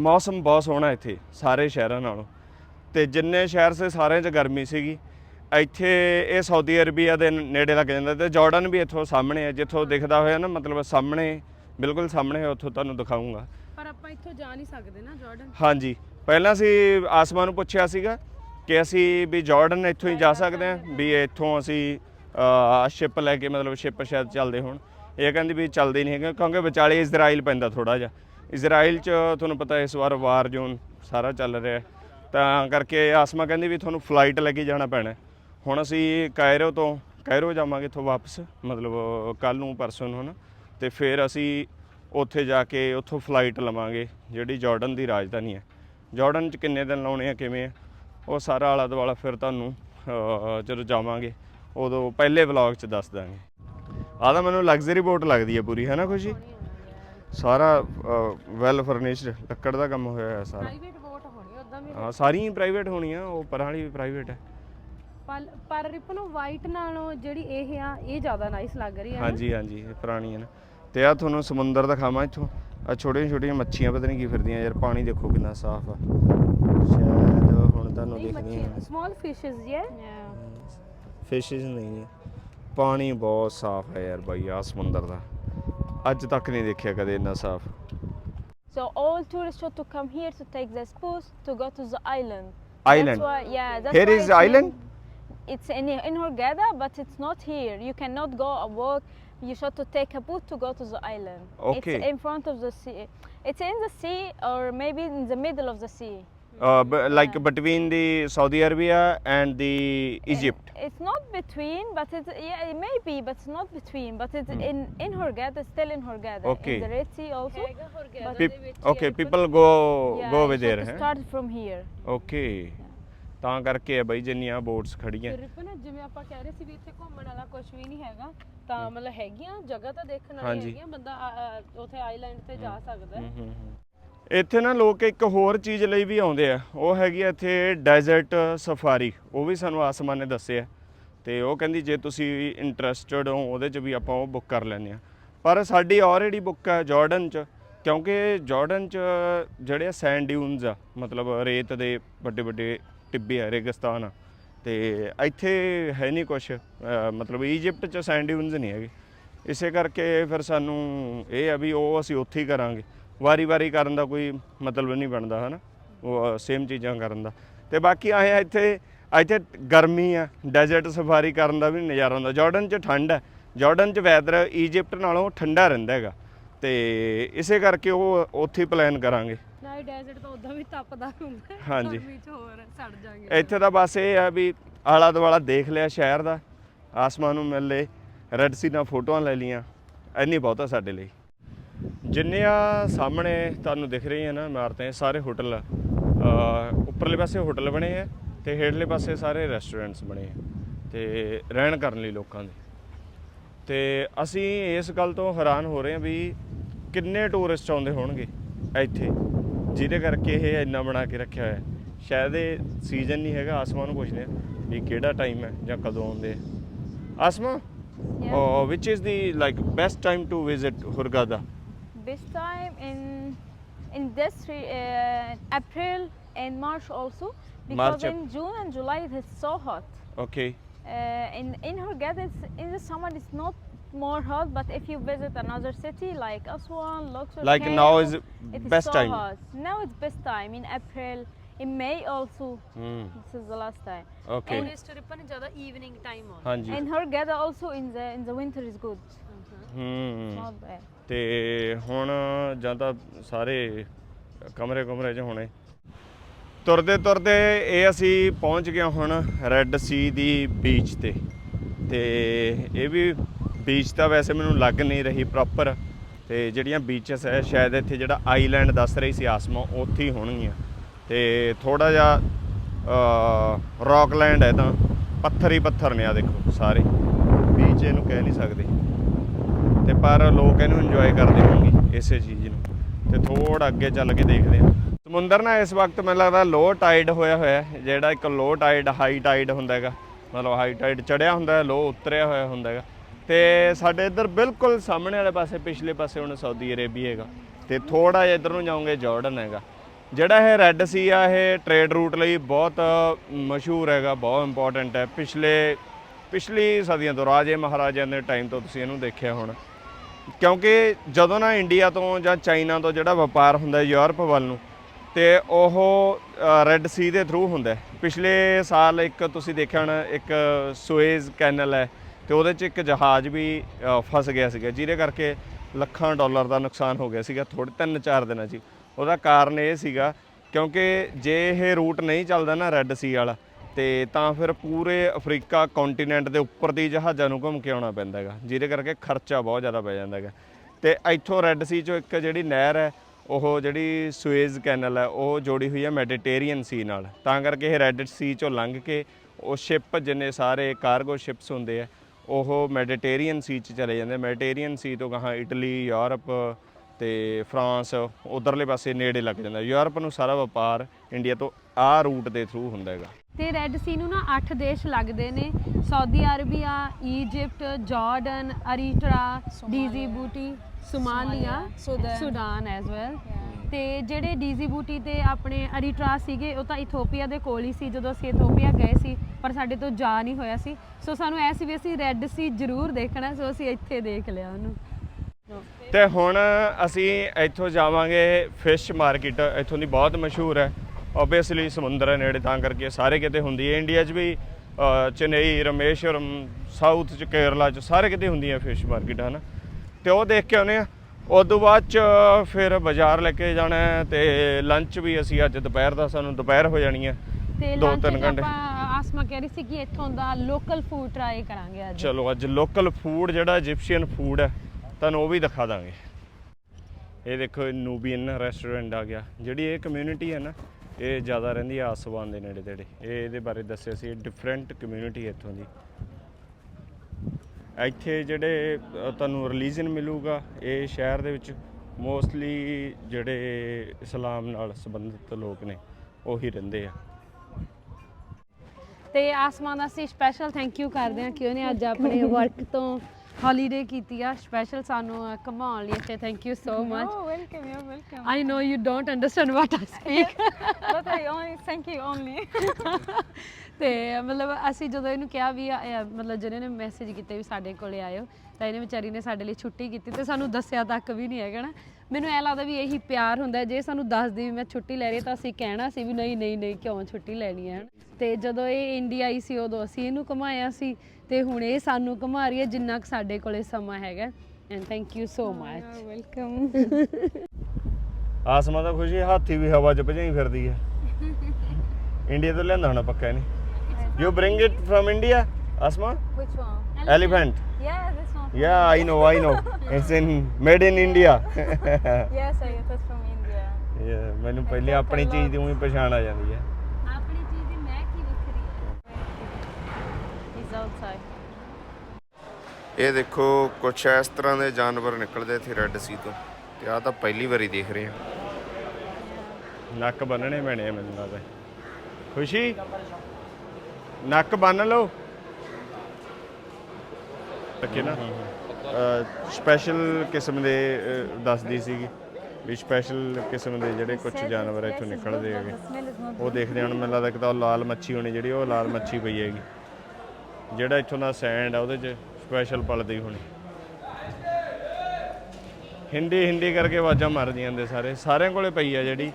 ਮੌਸਮ ਬਹੁਤ ਸੋਹਣਾ ਇੱਥੇ ਸਾਰੇ ਸ਼ਹਿਰਾਂ ਨਾਲੋਂ। ਤੇ ਜਿੰਨੇ ਸ਼ਹਿਰ ਸੇ ਸਾਰਿਆਂ 'ਚ ਗਰਮੀ ਸੀਗੀ ਇੱਥੇ ਇਹ ਸਾਊਦੀ ਅਰਬੀਆ ਦੇ ਨੇੜੇ ਲੱਗ ਜਾਂਦਾ ਤੇ ਜਾਰਡਨ ਵੀ ਇੱਥੋਂ ਸਾਹਮਣੇ ਹੈ ਜਿੱਥੋਂ ਦਿਖਦਾ ਹੋਇਆ ਨਾ ਮਤਲਬ ਸਾਹਮਣੇ ਬਿਲਕੁਲ ਸਾਹਮਣੇ ਹੈ ਉੱਥੋਂ ਤੁਹਾਨੂੰ ਦਿਖਾਉਂਗਾ ਪਰ ਆਪਾਂ ਇੱਥੋਂ ਜਾ ਨਹੀਂ ਸਕਦੇ ਨਾ ਜਾਰਡਨ। ਹਾਂਜੀ ਪਹਿਲਾਂ ਅਸੀਂ ਆਸਮਾਨ ਨੂੰ ਪੁੱਛਿਆ ਸੀਗਾ ਕਿ ਅਸੀਂ ਵੀ ਜਾਰਡਨ ਇੱਥੋਂ ਹੀ ਜਾ ਸਕਦੇ ਹਾਂ ਵੀ ਇੱਥੋਂ ਅਸੀਂ ਸ਼ਿਪ ਲੈ ਕੇ ਮਤਲਬ ਸ਼ਿਪ ਸ਼ਾਇਦ ਚੱਲਦੇ ਹੋਣ। ਇਹ ਕਹਿੰਦੀ ਵੀ ਚੱਲਦੇ ਨਹੀਂ ਹੈਗੇ ਕਿਉਂਕਿ ਵਿਚਾਲੇ ਇਜ਼ਰਾਈਲ ਪੈਂਦਾ ਥੋੜਾ ਜਿਹਾ। ਇਜ਼ਰਾਈਲ 'ਚ ਤੁਹਾਨੂੰ ਪਤਾ ਇਸ ਵਾਰ ਵਾਰ ਜ਼ੋਨ ਸਾਰਾ ਚੱਲ ਰਿਹਾ ਤਾਂ ਕਰਕੇ ਆਸਮਾ ਕਹਿੰਦੀ ਵੀ ਤੁਹਾਨੂੰ ਫਲਾਈਟ ਲੈ ਕੇ ਜਾਣਾ ਪੈਣਾ ਹੁਣ ਅਸੀਂ ਕਾਇਰੋ ਤੋਂ ਕਾਇਰੋ ਜਾਵਾਂਗੇ ਇੱਥੋਂ ਵਾਪਸ, ਮਤਲਬ ਕੱਲ ਨੂੰ ਪਰਸੋਂ ਨੂੰ ਨਾ ਤੇ ਫਿਰ ਅਸੀਂ ਉੱਥੇ ਜਾ ਕੇ ਉੱਥੋਂ ਫਲਾਈਟ ਲਵਾਂਗੇ, ਜਿਹੜੀ ਜਾਰਡਨ ਦੀ ਰਾਜਧਾਨੀ ਹੈ। ਜਾਰਡਨ 'ਚ ਕਿੰਨੇ ਦਿਨ ਲਾਉਣੇ ਆ, ਕਿਵੇਂ ਆ? ਉਹ ਸਾਰਾ ਆਲਾ ਦੁਆਲਾ ਫਿਰ ਤੁਹਾਨੂੰ ਜਦੋਂ ਜਾਵਾਂਗੇ, ਉਦੋਂ ਪਹਿਲੇ ਵਲੌਗ 'ਚ ਦੱਸ ਦਾਂਗੇ। ਆਹ ਤਾਂ ਮੈਨੂੰ ਲਗਜ਼ਰੀ ਬੋਟ ਲੱਗਦੀ ਹੈ ਪੂਰੀ ਹੈ ਨਾ ਖੁਸ਼ੀ? ਸਾਰਾ ਵੈਲ ਫਰਨਿਸ਼ਡ ਲੱਕੜ ਦਾ ਕੰਮ ਹੋਇਆ ਹੈ ਸਾਰਾ। ਪ੍ਰਾਈਵੇਟ ਬੋਟ ਹੋਣੀ ਉਦਾਂ ਵੀ ਹਾਂ ਸਾਰੀਆਂ ਹੀ ਪ੍ਰਾਈਵੇਟ ਹੋਣੀਆਂ ਉਹ ਪਰਾਂ ਵਾਲੀ ਵੀ ਪ੍ਰਾਈਵੇਟ ਹੈ। ਪਰ ਪਰ ਰਿਪਨ ਵਾਈਟ ਨਾਲੋਂ ਜਿਹੜੀ ਇਹ ਆ ਇਹ ਜ਼ਿਆਦਾ ਨਾਈਸ ਲੱਗ ਰਹੀ ਹੈ ਨਾ। ਹਾਂਜੀ ਹਾਂਜੀ ਇਹ ਪੁਰਾਣੀ ਹੈ ਨਾ। ਤੇ ਆ ਤੁਹਾਨੂੰ ਸਮੁੰਦਰ ਦਿਖਾਵਾਂ ਇੱਥੋਂ। ਆ ਛੋਟੀਆਂ ਛੋਟੀਆਂ ਮੱਛੀਆਂ ਪਤਾ ਨਹੀਂ ਕੀ ਫਿਰਦੀਆਂ ਯਾਰ ਪਾਣੀ ਦੇਖੋ ਕਿੰਨਾ ਸਾਫ਼ ਆ। ਸ਼ਾਇਦ ਹੁਣ ਤੁਹਾਨੂੰ ਨਹੀਂ ਦਿਖਦੀਆਂ ਮੱਛੀ ਸਮਾਲ ਫਿਸ਼ਸ ਜੇ ਫਿਸ਼ਸ ਨਹੀਂ ਨੇ ਪਾਣੀ ਬਹੁਤ ਸਾਫ਼ ਹੈ ਯਾਰ ਬਾਈ ਆ ਸਮੁੰਦਰ ਦਾ। ਅੱਜ ਤੱਕ ਨਹੀਂ ਦੇਖਿਆ ਕਦੇ ਇੰਨਾ ਸਾਫ਼ So all tourists want to come here to take this boat to go to the island. Island. That's why, yeah, that's Here why is it's island? named- It's in in Hurghada, but it's not here. You cannot go a walk. You have to take a boat to go to the island. Okay. It's in front of the sea. It's in the sea or maybe in the middle of the sea. Uh, like between the Saudi Arabia and the Egypt. It's not between, but it's yeah, it may be, but it's not between. But it's in in Hurghada, still in Hurghada. Okay. In the Red Sea also. ਗਿਆ Peop- okay, people go Yeah, go over so there. to ਹੈ start from here. Okay ਤਾਂ ਕਰਕੇ ਹੈ ਬਈ ਜਿੰਨੀਆਂ boats ਖੜੀਆਂ ripen ਜਿਵੇਂ ਆਪਾਂ ਕਹਿ ਰਹੇ ਸੀ ਵੀ ਇੱਥੇ ਘੁੰਮਣ ਵਾਲਾ ਕੁਝ ਵੀ ਨਹੀਂ ਹੈਗਾ ਤਾਂ ਮਤਲਬ ਹੈਗੀਆਂ ਜਗ੍ਹਾ ਤਾਂ ਦੇਖਣ ਵਾਲੀ। ਹੈਗੀਆਂ ਬੰਦਾ ਉੱਥੇ ਆਈਲੈਂਡ ਤੇ ਜਾ ਸਕਦਾ ਹੈ। ਇੱਥੇ ਨਾ ਲੋਕ ਇੱਕ ਹੋਰ ਚੀਜ਼ ਲਈ ਵੀ ਆਉਂਦੇ ਆ। ਉਹ ਹੈਗੀ ਆ ਇੱਥੇ ਡੈਜ਼ਰਟ ਸਫਾਰੀ। ਉਹ ਵੀ ਸਾਨੂੰ ਆਸਮਾਨ ਨੇ ਦੱਸਿਆ ਤੇ ਉਹ ਕਹਿੰਦੀ ਜੇ ਤੁਸੀਂ ਇੰਟਰਸਟਿਡ ਹੋ, ਉਹਦੇ 'ਚ ਵੀ ਆਪਾਂ ਉਹ ਬੁੱਕ ਕਰ ਲੈਂਦੇ ਆ। ਪਰ ਸਾਡੀ ਆਲਰੇਡੀ ਬੁੱਕ ਹੈ ਜਾਰਡਨ 'ਚ। ਕਿਉਂਕਿ ਜਾਰਡਨ 'ਚ ਜਿਹੜੇ ਸੈਂਡ ਡਿਊਨਸ ਆ, ਮਤਲਬ ਰੇਤ ਦੇ ਵੱਡੇ ਵੱਡੇ ਟਿੱਬੇ ਆ, ਰੇਗਿਸਤਾਨ ਆ। ਤੇ ਇੱਥੇ ਹੈ ਨਹੀਂ ਕੁਝ ਮਤਲਬ ਈਜਿਪਟ 'ਚ ਸੈਂਡ ਡਿਊਨਸ ਨਹੀਂ ਹੈਗੇ। ਇਸੇ ਕਰਕੇ ਫਿਰ ਸਾਨੂੰ ਇਹ ਆ ਵੀ ਉਹ ਅਸੀਂ ਉੱਥੇ ਹੀ ਕਰਾਂਗੇ। ਵਾਰੀ-ਵਾਰੀ ਕਰਨ ਦਾ ਕੋਈ ਮਤਲਬ ਨਹੀਂ ਬਣਦਾ ਹਨਾ? ਉਹ ਸੇਮ ਚੀਜ਼ਾਂ ਕਰਨ ਦਾ। ਤੇ ਬਾਕੀ ਆਏ ਆ ਇੱਥੇ ਇੱਥੇ ਗਰਮੀ ਆ ਡੈਜ਼ਰਟ ਸਫਾਰੀ ਕਰਨ ਦਾ ਵੀ ਨਜ਼ਾਰਾ ਹੁੰਦਾ। ਜਾਰਡਨ 'ਚ ਠੰਡ ਹੈ ਜਾਰਡਨ 'ਚ ਵੈਦਰ ਈਜਿਪਟ ਨਾਲੋਂ ਠੰਡਾ ਰਹਿੰਦਾ ਹੈਗਾ। ਤੇ ਇਸੇ ਕਰਕੇ ਉਹ ਉੱਥੇ ਪਲਾਨ ਕਰਾਂਗੇ। ਨਾ ਇਹ ਡੈਜ਼ਰਟ ਤਾਂ ਉਦਾਂ ਵੀ ਤਪਦਾ ਹੁੰਦਾ। ਹਾਂਜੀ। ਗਰਮੀ ਚ ਹੋਰ ਸੜ ਜਾਗੇ। ਇੱਥੇ ਤਾਂ ਬਸ ਇਹ ਆ ਵੀ ਆਲਾ ਦੁਆਲਾ ਦੇਖ ਲਿਆ ਸ਼ਹਿਰ ਦਾ। ਆਸਮਾਨ ਨੂੰ ਮਿਲ ਲਏ। ਰੈੱਡ ਸੀ ਨਾਲ ਫੋਟੋਆਂ ਲੈ ਲੀਆਂ ਬਹੁਤ ਆ ਸਾਡੇ ਲਈ। ਜਿੰਨੇ ਆ ਸਾਹਮਣੇ ਤੁਹਾਨੂੰ ਦਿਖ ਰਹੀਆਂ ਨਾ ਇਮਾਰਤਾਂ ਸਾਰੇ ਹੋਟਲ ਆ। ਉੱਪਰਲੇ ਪਾਸੇ ਹੋਟਲ ਬਣੇ ਆ ਤੇ ਹੇਠਲੇ ਪਾਸੇ ਸਾਰੇ ਰੈਸਟੋਰੈਂਟਸ ਬਣੇ ਆ ਤੇ ਰਹਿਣ ਕਰਨ ਲਈ ਲੋਕਾਂ ਦੇ। ਤੇ ਅਸੀਂ ਇਸ ਗੱਲ ਤੋਂ ਹੈਰਾਨ ਹੋ ਰਹੇ ਹਾਂ ਵੀ ਕਿੰਨੇ ਟੂਰਿਸਟ ਆਉਂਦੇ ਹੋਣਗੇ ਇੱਥੇ ਜਿਹਦੇ ਕਰਕੇ ਇਹ ਇੰਨਾ ਬਣਾ ਕੇ ਰੱਖਿਆ ਹੋਇਆ। ਹੈ। ਸ਼ਾਇਦ ਇਹ ਸੀਜ਼ਨ ਨਹੀਂ ਹੈਗਾ ਆਸਮਾਨ ਨੂੰ ਪੁੱਛਦੇ ਆ ਵੀ ਕਿਹੜਾ ਟਾਈਮ ਹੈ ਜਾਂ ਕਦੋਂ ਆਉਂਦੇ ਆਸਮਾ which is the like best time to visit Hurghada this time in in this uh, April and March also because March. in June and July it is so hot. Okay. Uh, and in Hurghada in the summer it's not more hot, but if you visit another city like Aswan, Luxor, like Cairo, now is it best so time. Hot. Now it's best time in April. In May also, mm. this is the last time. Okay. And, and is the evening time also. And Hurghada also in the in the winter is good. ਹੂੰ. ਤੇ ਹੁਣ ਜਾਂ ਤਾਂ ਸਾਰੇ ਕਮਰੇ ਕਮਰੇ 'ਚ ਹੋਣੇ। ਤੁਰਦੇ ਤੁਰਦੇ ਇਹ ਅਸੀਂ ਪਹੁੰਚ ਗਏ ਹੁਣ ਰੈੱਡ ਸੀ ਦੀ ਬੀਚ ਤੇ। ਤੇ ਇਹ ਵੀ ਬੀਚ ਤਾਂ ਵੈਸੇ ਮੈਨੂੰ ਲੱਗ ਨਹੀਂ ਰਹੀ ਪ੍ਰੋਪਰ ਤੇ ਜਿਹੜੀਆਂ ਬੀਚਸ ਹੈ ਸ਼ਾਇਦ ਇੱਥੇ ਜਿਹੜਾ ਆਈਲੈਂਡ ਦੱਸ ਰਹੀ ਸੀ ਆਸਮਾ ਉੱਥੇ ਹੀ ਹੋਣਗੀਆਂ। ਤੇ ਥੋੜਾ ਜਿਹਾ ਰੌਕਲੈਂਡ ਹੈ ਤਾਂ ਪੱਥਰ ਹੀ ਪੱਥਰ ਨੇ ਆ ਦੇਖੋ ਸਾਰੇ। ਬੀਚ ਇਹਨੂੰ ਕਹਿ ਨਹੀਂ ਸਕਦੇ। ਤੇ ਪਰ ਲੋਕ ਇਹਨੂੰ ਇੰਜੋਏ ਕਰਦੇ ਹੋਣਗੇ ਇਸੇ ਚੀਜ਼ ਨੂੰ। ਤੇ ਥੋੜਾ ਅੱਗੇ ਚੱਲ ਕੇ ਦੇਖਦੇ ਹਾਂ। ਸਮੁੰਦਰ ਨਾ ਇਸ ਵਕਤ ਮੈਨੂੰ ਲੱਗਦਾ ਲੋ ਟਾਈਡ ਹੋਇਆ ਹੋਇਆ ਜਿਹੜਾ ਇੱਕ ਲੋ ਟਾਈਡ ਹਾਈ ਟਾਈਡ ਹੁੰਦਾ ਹੈਗਾ। ਮਤਲਬ ਹਾਈ ਟਾਈਡ ਚੜਿਆ ਹੁੰਦਾ ਹੈ ਲੋ ਉਤਰਿਆ ਹੋਇਆ ਹੁੰਦਾ ਹੈਗਾ। ਤੇ ਸਾਡੇ ਇੱਧਰ ਬਿਲਕੁਲ ਸਾਹਮਣੇ ਵਾਲੇ ਪਾਸੇ, ਪਿਛਲੇ ਪਾਸੇ ਹੁਣ ਸਾਊਦੀ ਅਰੇਬੀਆ ਹੈਗਾ। ਤੇ ਥੋੜਾ ਜਿਹਾ ਇੱਧਰ ਨੂੰ ਜਾਓਗੇ ਜਾਰਡਨ ਹੈਗਾ। ਜਿਹੜਾ ਇਹ ਰੈੱਡ ਸੀ ਆ, ਇਹ ਟ੍ਰੇਡ ਰੂਟ ਲਈ ਬਹੁਤ ਮਸ਼ਹੂਰ ਹੈਗਾ, ਬਹੁਤ ਇੰਪੋਰਟੈਂਟ ਹੈ। ਪਿਛਲੇ, ਪਿਛਲੀ ਸਦੀਆਂ ਤੋਂ ਰਾਜੇ ਮਹਾਰਾਜਿਆਂ ਦੇ ਟਾਈਮ ਤੋਂ ਤੁਸੀਂ ਇਹਨੂੰ ਦੇਖਿਆ ਹੋਣਾ। ਕਿਉਂਕਿ ਜਦੋਂ ਨਾ ਇੰਡੀਆ ਤੋਂ ਜਾਂ ਚਾਈਨਾ ਤੋਂ ਜਿਹੜਾ ਵਪਾਰ ਹੁੰਦਾ ਯੂਰਪ ਵੱਲ ਨੂੰ, ਤੇ ਉਹ ਰੈੱਡ ਸੀ ਦੇ ਥਰੂ ਹੁੰਦਾ ਪਿਛਲੇ ਸਾਲ ਇੱਕ ਤੁਸੀਂ ਦੇਖਿਆ ਹੋਣਾ, ਇੱਕ ਸੁਏਜ਼ ਕੈਨਲ ਹੈ, ਤੇ ਉਹਦੇ 'ਚ ਇੱਕ ਜਹਾਜ਼ ਵੀ ਫਸ ਗਿਆ ਸੀਗਾ, ਜਿਹਦੇ ਕਰਕੇ ਲੱਖਾਂ ਡਾਲਰ ਦਾ ਨੁਕਸਾਨ ਹੋ ਗਿਆ ਸੀਗਾ ਥੋੜੇ ਤਿੰਨ ਚਾਰ ਦਿਨਾਂ 'ਚ ਉਹਦਾ ਕਾਰਨ ਇਹ ਸੀਗਾ, ਕਿਉਂਕਿ ਜੇ ਇਹ ਰੂਟ ਨਹੀਂ ਚੱਲਦਾ ਨਾ ਰੈੱਡ ਸੀ ਵਾਲਾ ਤੇ ਤਾਂ ਫਿਰ ਪੂਰੇ ਅਫਰੀਕਾ ਕੰਟੀਨੈਂਟ ਦੇ ਉੱਪਰ ਦੀ ਜਹਾਜ਼ਾਂ ਨੂੰ ਘੁੰਮ ਕੇ ਆਉਣਾ ਪੈਂਦਾ ਹੈਗਾ, ਜਿਹਦੇ ਕਰਕੇ ਖਰਚਾ ਬਹੁਤ ਜ਼ਿਆਦਾ ਪੈ ਜਾਂਦਾ ਹੈਗਾ। ਤੇ ਇੱਥੋਂ ਰੈੱਡ ਸੀ ਚੋਂ ਇੱਕ ਜਿਹੜੀ ਨਹਿਰ ਹੈ, ਉਹ ਜਿਹੜੀ ਸੁਏਜ਼ ਕੈਨਲ ਹੈ, ਉਹ ਜੋੜੀ ਹੋਈ ਹੈ ਮੈਡੀਟੇਰੀਅਨ ਸੀ ਨਾਲ। ਤਾਂ ਕਰਕੇ ਇਹ ਰੈੱਡ ਸੀ ਚੋਂ ਲੰਘ ਕੇ ਉਹ ਸ਼ਿਪ ਜਿੰਨੇ ਸਾਰੇ ਕਾਰਗੋ ਸ਼ਿਪਸ ਹੁੰਦੇ ਆ, ਉਹ ਮੈਡੀਟੇਰੀਅਨ ਸੀ ਚ ਚਲੇ ਜਾਂਦੇ ਮੈਡੀਟੇਰੀਅਨ ਸੀ ਤੋਂ ਗਾਹਾਂ ਇਟਲੀ ਯੂਰਪ ਤੇ ਫਰਾਂਸ ਉਧਰਲੇ ਪਾਸੇ ਨੇੜੇ ਲੱਗ ਜਾਂਦਾ। ਯੂਰਪ ਨੂੰ ਸਾਰਾ ਵਪਾਰ ਇੰਡੀਆ ਤੋਂ ਆਹ ਰੂਟ ਦੇ ਥਰੂ ਹੁੰਦਾ ਹੈਗਾ। ਤੇ ਰੈੱਡ ਸੀ ਨੂੰ ਨਾ 8 ਦੇਸ਼ ਲੱਗਦੇ ਨੇ। Saudi Arabia Egypt Jordan Eritrea Djibouti Somalia. Sudan as well ਤੇ ਜਿਹੜੇ ਡੀਜ਼ੀ ਬੂਟੀ ਤੇ ਆਪਣੇ ਅਰੀਟਰਾ ਸੀਗੇ ਉਹ ਤਾਂ ਇਥੋਪੀਆ ਦੇ ਕੋਲ ਹੀ ਸੀ ਜਦੋਂ ਅਸੀਂ ਇਥੋਪੀਆ ਗਏ ਸੀ ਪਰ ਸਾਡੇ ਤੋਂ ਜਾ ਨਹੀਂ ਹੋਇਆ ਸੀ। ਸੋ ਸਾਨੂੰ ਐ ਸੀ ਵੀ ਅਸੀਂ ਰੈੱਡ ਸੀ ਜ਼ਰੂਰ ਦੇਖਣਾ ਸੋ ਅਸੀਂ ਇੱਥੇ ਦੇਖ ਲਿਆ ਉਹਨੂੰ। ਤੇ ਹੁਣ ਅਸੀਂ ਇੱਥੋਂ ਜਾਵਾਂਗੇ ਫਿਸ਼ ਮਾਰਕੀਟ ਇੱਥੋਂ ਦੀ ਬਹੁਤ ਮਸ਼ਹੂਰ ਹੈ। ਓਬਵੀਅਸਲੀ ਸਮੁੰਦਰ ਹੈ ਨੇੜੇ ਤਾਂ ਕਰਕੇ ਸਾਰੇ ਕਿਤੇ ਹੁੰਦੀ ਹੈ। ਇੰਡੀਆ 'ਚ ਵੀ ਚੇਨਈ ਰਮੇਸ਼ਵਰਮ ਸਾਊਥ 'ਚ ਕੇਰਲਾ 'ਚ ਸਾਰੇ ਕਿਤੇ ਹੁੰਦੀ ਹੈ ਫਿਸ਼ ਮਾਰਕੀਟ ਹਨਾ? ਤੇ ਉਹ ਦੇਖ ਕੇ ਆਉਂਦੇ ਆ ਉਸ ਤੋਂ ਬਾਅਦ ਚ ਫਿਰ ਬਾਜ਼ਾਰ ਲੈ ਕੇ ਜਾਣਾ ਤੇ ਲੰਚ ਵੀ ਅਸੀਂ ਅੱਜ ਦੁਪਹਿਰ ਦਾ ਸਾਨੂੰ ਦੁਪਹਿਰ ਹੋ ਜਾਣੀ ਹੈ। ਤੇ ਦੋ ਤਿੰਨ ਘੰਟੇ। ਆਸਮਾ ਕਹਿ ਰਹੀ ਸੀ ਕਿ ਇੱਥੋਂ ਦਾ ਲੋਕਲ ਫੂਡ ਟਰਾਈ ਕਰਾਂਗੇ ਅੱਜ। ਚਲੋ ਅੱਜ ਲੋਕਲ ਫੂਡ ਜਿਹੜਾ ਇਜਿਪਸ਼ੀਅਨ ਫੂਡ ਹੈ ਤੁਹਾਨੂੰ ਉਹ ਵੀ ਦਿਖਾ ਦਾਂਗੇ। ਇਹ ਦੇਖੋ ਨੂਬੀਅਨ ਰੈਸਟੋਰੈਂਟ ਆ ਗਿਆ। ਜਿਹੜੀ ਇਹ ਕਮਿਊਨਿਟੀ ਹੈ ਨਾ ਇਹ ਜ਼ਿਆਦਾ ਰਹਿੰਦੀ ਆ ਆਸਵਾਨ ਦੇ ਨੇੜੇ ਤੇੜੇ। ਇਹ ਇਹਦੇ ਬਾਰੇ ਦੱਸਿਆ ਸੀ ਡਿਫਰੈਂਟ ਕਮਿਊਨਿਟੀ ਇੱਥੋਂ ਦੀ। ਇੱਥੇ ਜਿਹੜੇ ਤੁਹਾਨੂੰ ਰਿਲੀਜੀਅਨ ਮਿਲੂਗਾ, ਇਹ ਸ਼ਹਿਰ ਦੇ ਵਿੱਚ ਮੋਸਟਲੀ ਜਿਹੜੇ ਇਸਲਾਮ ਨਾਲ ਸੰਬੰਧਿਤ ਲੋਕ ਨੇ, ਉਹੀ ਰਹਿੰਦੇ ਆ। ਤੇ ਆਸਮਾਨ ਦਾ ਅਸੀਂ ਸਪੈਸ਼ਲ ਥੈਂਕ ਯੂ ਕਰਦੇ ਹਾਂ। ਕਿ ਉਹਨੇ ਅੱਜ ਆਪਣੇ ਵਰਕ ਤੋਂ ਹੌਲੀਡੇ ਕੀਤੀ ਆ ਸਪੈਸ਼ਲ ਸਾਨੂੰ ਅ, ਘੁਮਾਉਣ ਲਈ ਇੱਥੇ thank you so much Oh, welcome, you're welcome. I know you don't understand what I speak but I only thank you only. ਤੇ ਮਤਲਬ ਅਸੀਂ ਜਦੋਂ ਇਹਨੂੰ ਕਿਹਾ ਵੀ ਆ- ਮਤਲਬ ਜਿਹਨੇ ਨੇ ਮੈਸੇਜ ਕੀਤੇ ਵੀ ਸਾਡੇ ਕੋਲੇ ਆਇਓ ਤਾਂ ਇਹਨੇ ਵਿਚਾਰੀ ਨੇ ਸਾਡੇ ਲਈ ਛੁੱਟੀ ਕੀਤੀ ਤੇ ਸਾਨੂੰ ਦੱਸਿਆ ਤੱਕ ਵੀ ਨਹੀਂ ਹੈਗਾ ਨਾ ਮੈਨੂੰ ਐ ਲੱਗਦਾ ਵੀ ਇਹੀ ਪਿਆਰ ਹੁੰਦਾ ਹੈ। ਜੇ ਸਾਨੂੰ ਦੱਸਦੀ ਵੀ ਮੈਂ ਛੁੱਟੀ ਲੈ ਰਹੀ ਤਾਂ ਅਸੀਂ ਕਹਿਣਾ ਸੀ ਵੀ ਨਹੀਂ ਨਹੀਂ ਨਹੀਂ ਕਿਉਂ ਛੁੱਟੀ ਲੈਣੀ ਹੈ ਤੇ ਜਦੋਂ ਇਹ ਇੰਡੀਆ ਆਈ ਸੀ ਉਦੋਂ ਅਸੀਂ ਇਹਨੂੰ ਘੁਮਾਇਆ ਸੀ ਤੇ ਹੁਣ ਇਹ ਸਾਨੂੰ ਘੁਮਾ ਰਹੀ ਹੈ ਜਿੰਨਾ ਕੁ ਸਾਡੇ ਕੋਲੇ ਸਮਾਂ ਹੈਗਾ and thank you so much welcome. ਆਸਮਾਨ ਦਾ ਖੁਸ਼ੀ ਹਾਥੀ ਵੀ ਹਵਾ 'ਚ ਭਜਾਈ ਫਿਰਦੀ ਹੈ ਇੰਡੀਆ ਤੋਂ ਲਿਆਂਦਾ ਹੋਣਾ ਪੱਕਾ ਨਹੀਂ you bring it from India Asma Which one? Elephant Yeah, this one. Yeah, I know, I know. It's in made in India. Yes, I got it from India. ਮੈਨੂੰ ਪਹਿਲੇ ਆਪਣੀ ਚੀਜ਼ ਦੀ ਉਹੀ ਪਛਾਣ ਆ ਜਾਂਦੀ ਹੈ ਆਪਣੀ ਚੀਜ਼ ਦੀ ਮਹਿਕ ਹੀ ਵੱਖਰੀ ਹੈ Outside. ਇਹ ਦੇਖੋ ਕੁਛ ਇਸ ਤਰ੍ਹਾਂ ਦੇ ਜਾਨਵਰ ਨਿਕਲਦੇ ਇੱਥੇ ਰੈੱਡ ਸੀ ਤੋਂ। ਤੇ ਆ ਤਾਂ ਪਹਿਲੀ ਵਾਰੀ ਦੇਖ ਰਹੇ ਹਾਂ। ਨੱਕ ਬੰਨਣੇ ਪੈਣੇ ਆ ਮੈਨੂੰ ਲੱਗਦਾ। ਖੁਸ਼ੀ? ਨੱਕ ਬੰਨ ਲਓ। ਕਿ ਨਾ ਸਪੈਸ਼ਲ ਕਿਸਮ ਦੇ ਦੱਸਦੀ ਸੀਗੀ ਵੀ ਸਪੈਸ਼ਲ ਕਿਸਮ ਦੇ ਜਿਹੜੇ ਕੁਝ ਜਾਨਵਰ ਇੱਥੋਂ ਨਿਕਲਦੇ ਹੈਗੇ। ਉਹ ਦੇਖਦੇ ਹਨ ਮੈਨੂੰ ਲੱਗਦਾ ਕਿ ਤਾਂ ਉਹ ਲਾਲ ਮੱਛੀ ਹੋਣੀ ਜਿਹੜੀ ਉਹ ਲਾਲ ਮੱਛੀ ਪਈ ਹੈਗੀ। ਜਿਹੜਾ ਇੱਥੋਂ ਦਾ ਸੈਂਡ ਆ ਉਹਦੇ 'ਚ ਸਪੈਸ਼ਲ ਪਲਦੀ ਹੋਣੀ। ਹਿੰਦੀ ਹਿੰਦੀ ਕਰਕੇ ਆਵਾਜ਼ਾਂ ਮਾਰਦੀਆਂ ਜਾਂਦੇ ਸਾਰੇ। ਸਾਰਿਆਂ ਕੋਲੇ ਪਈ ਆ ਜਿਹੜੀ।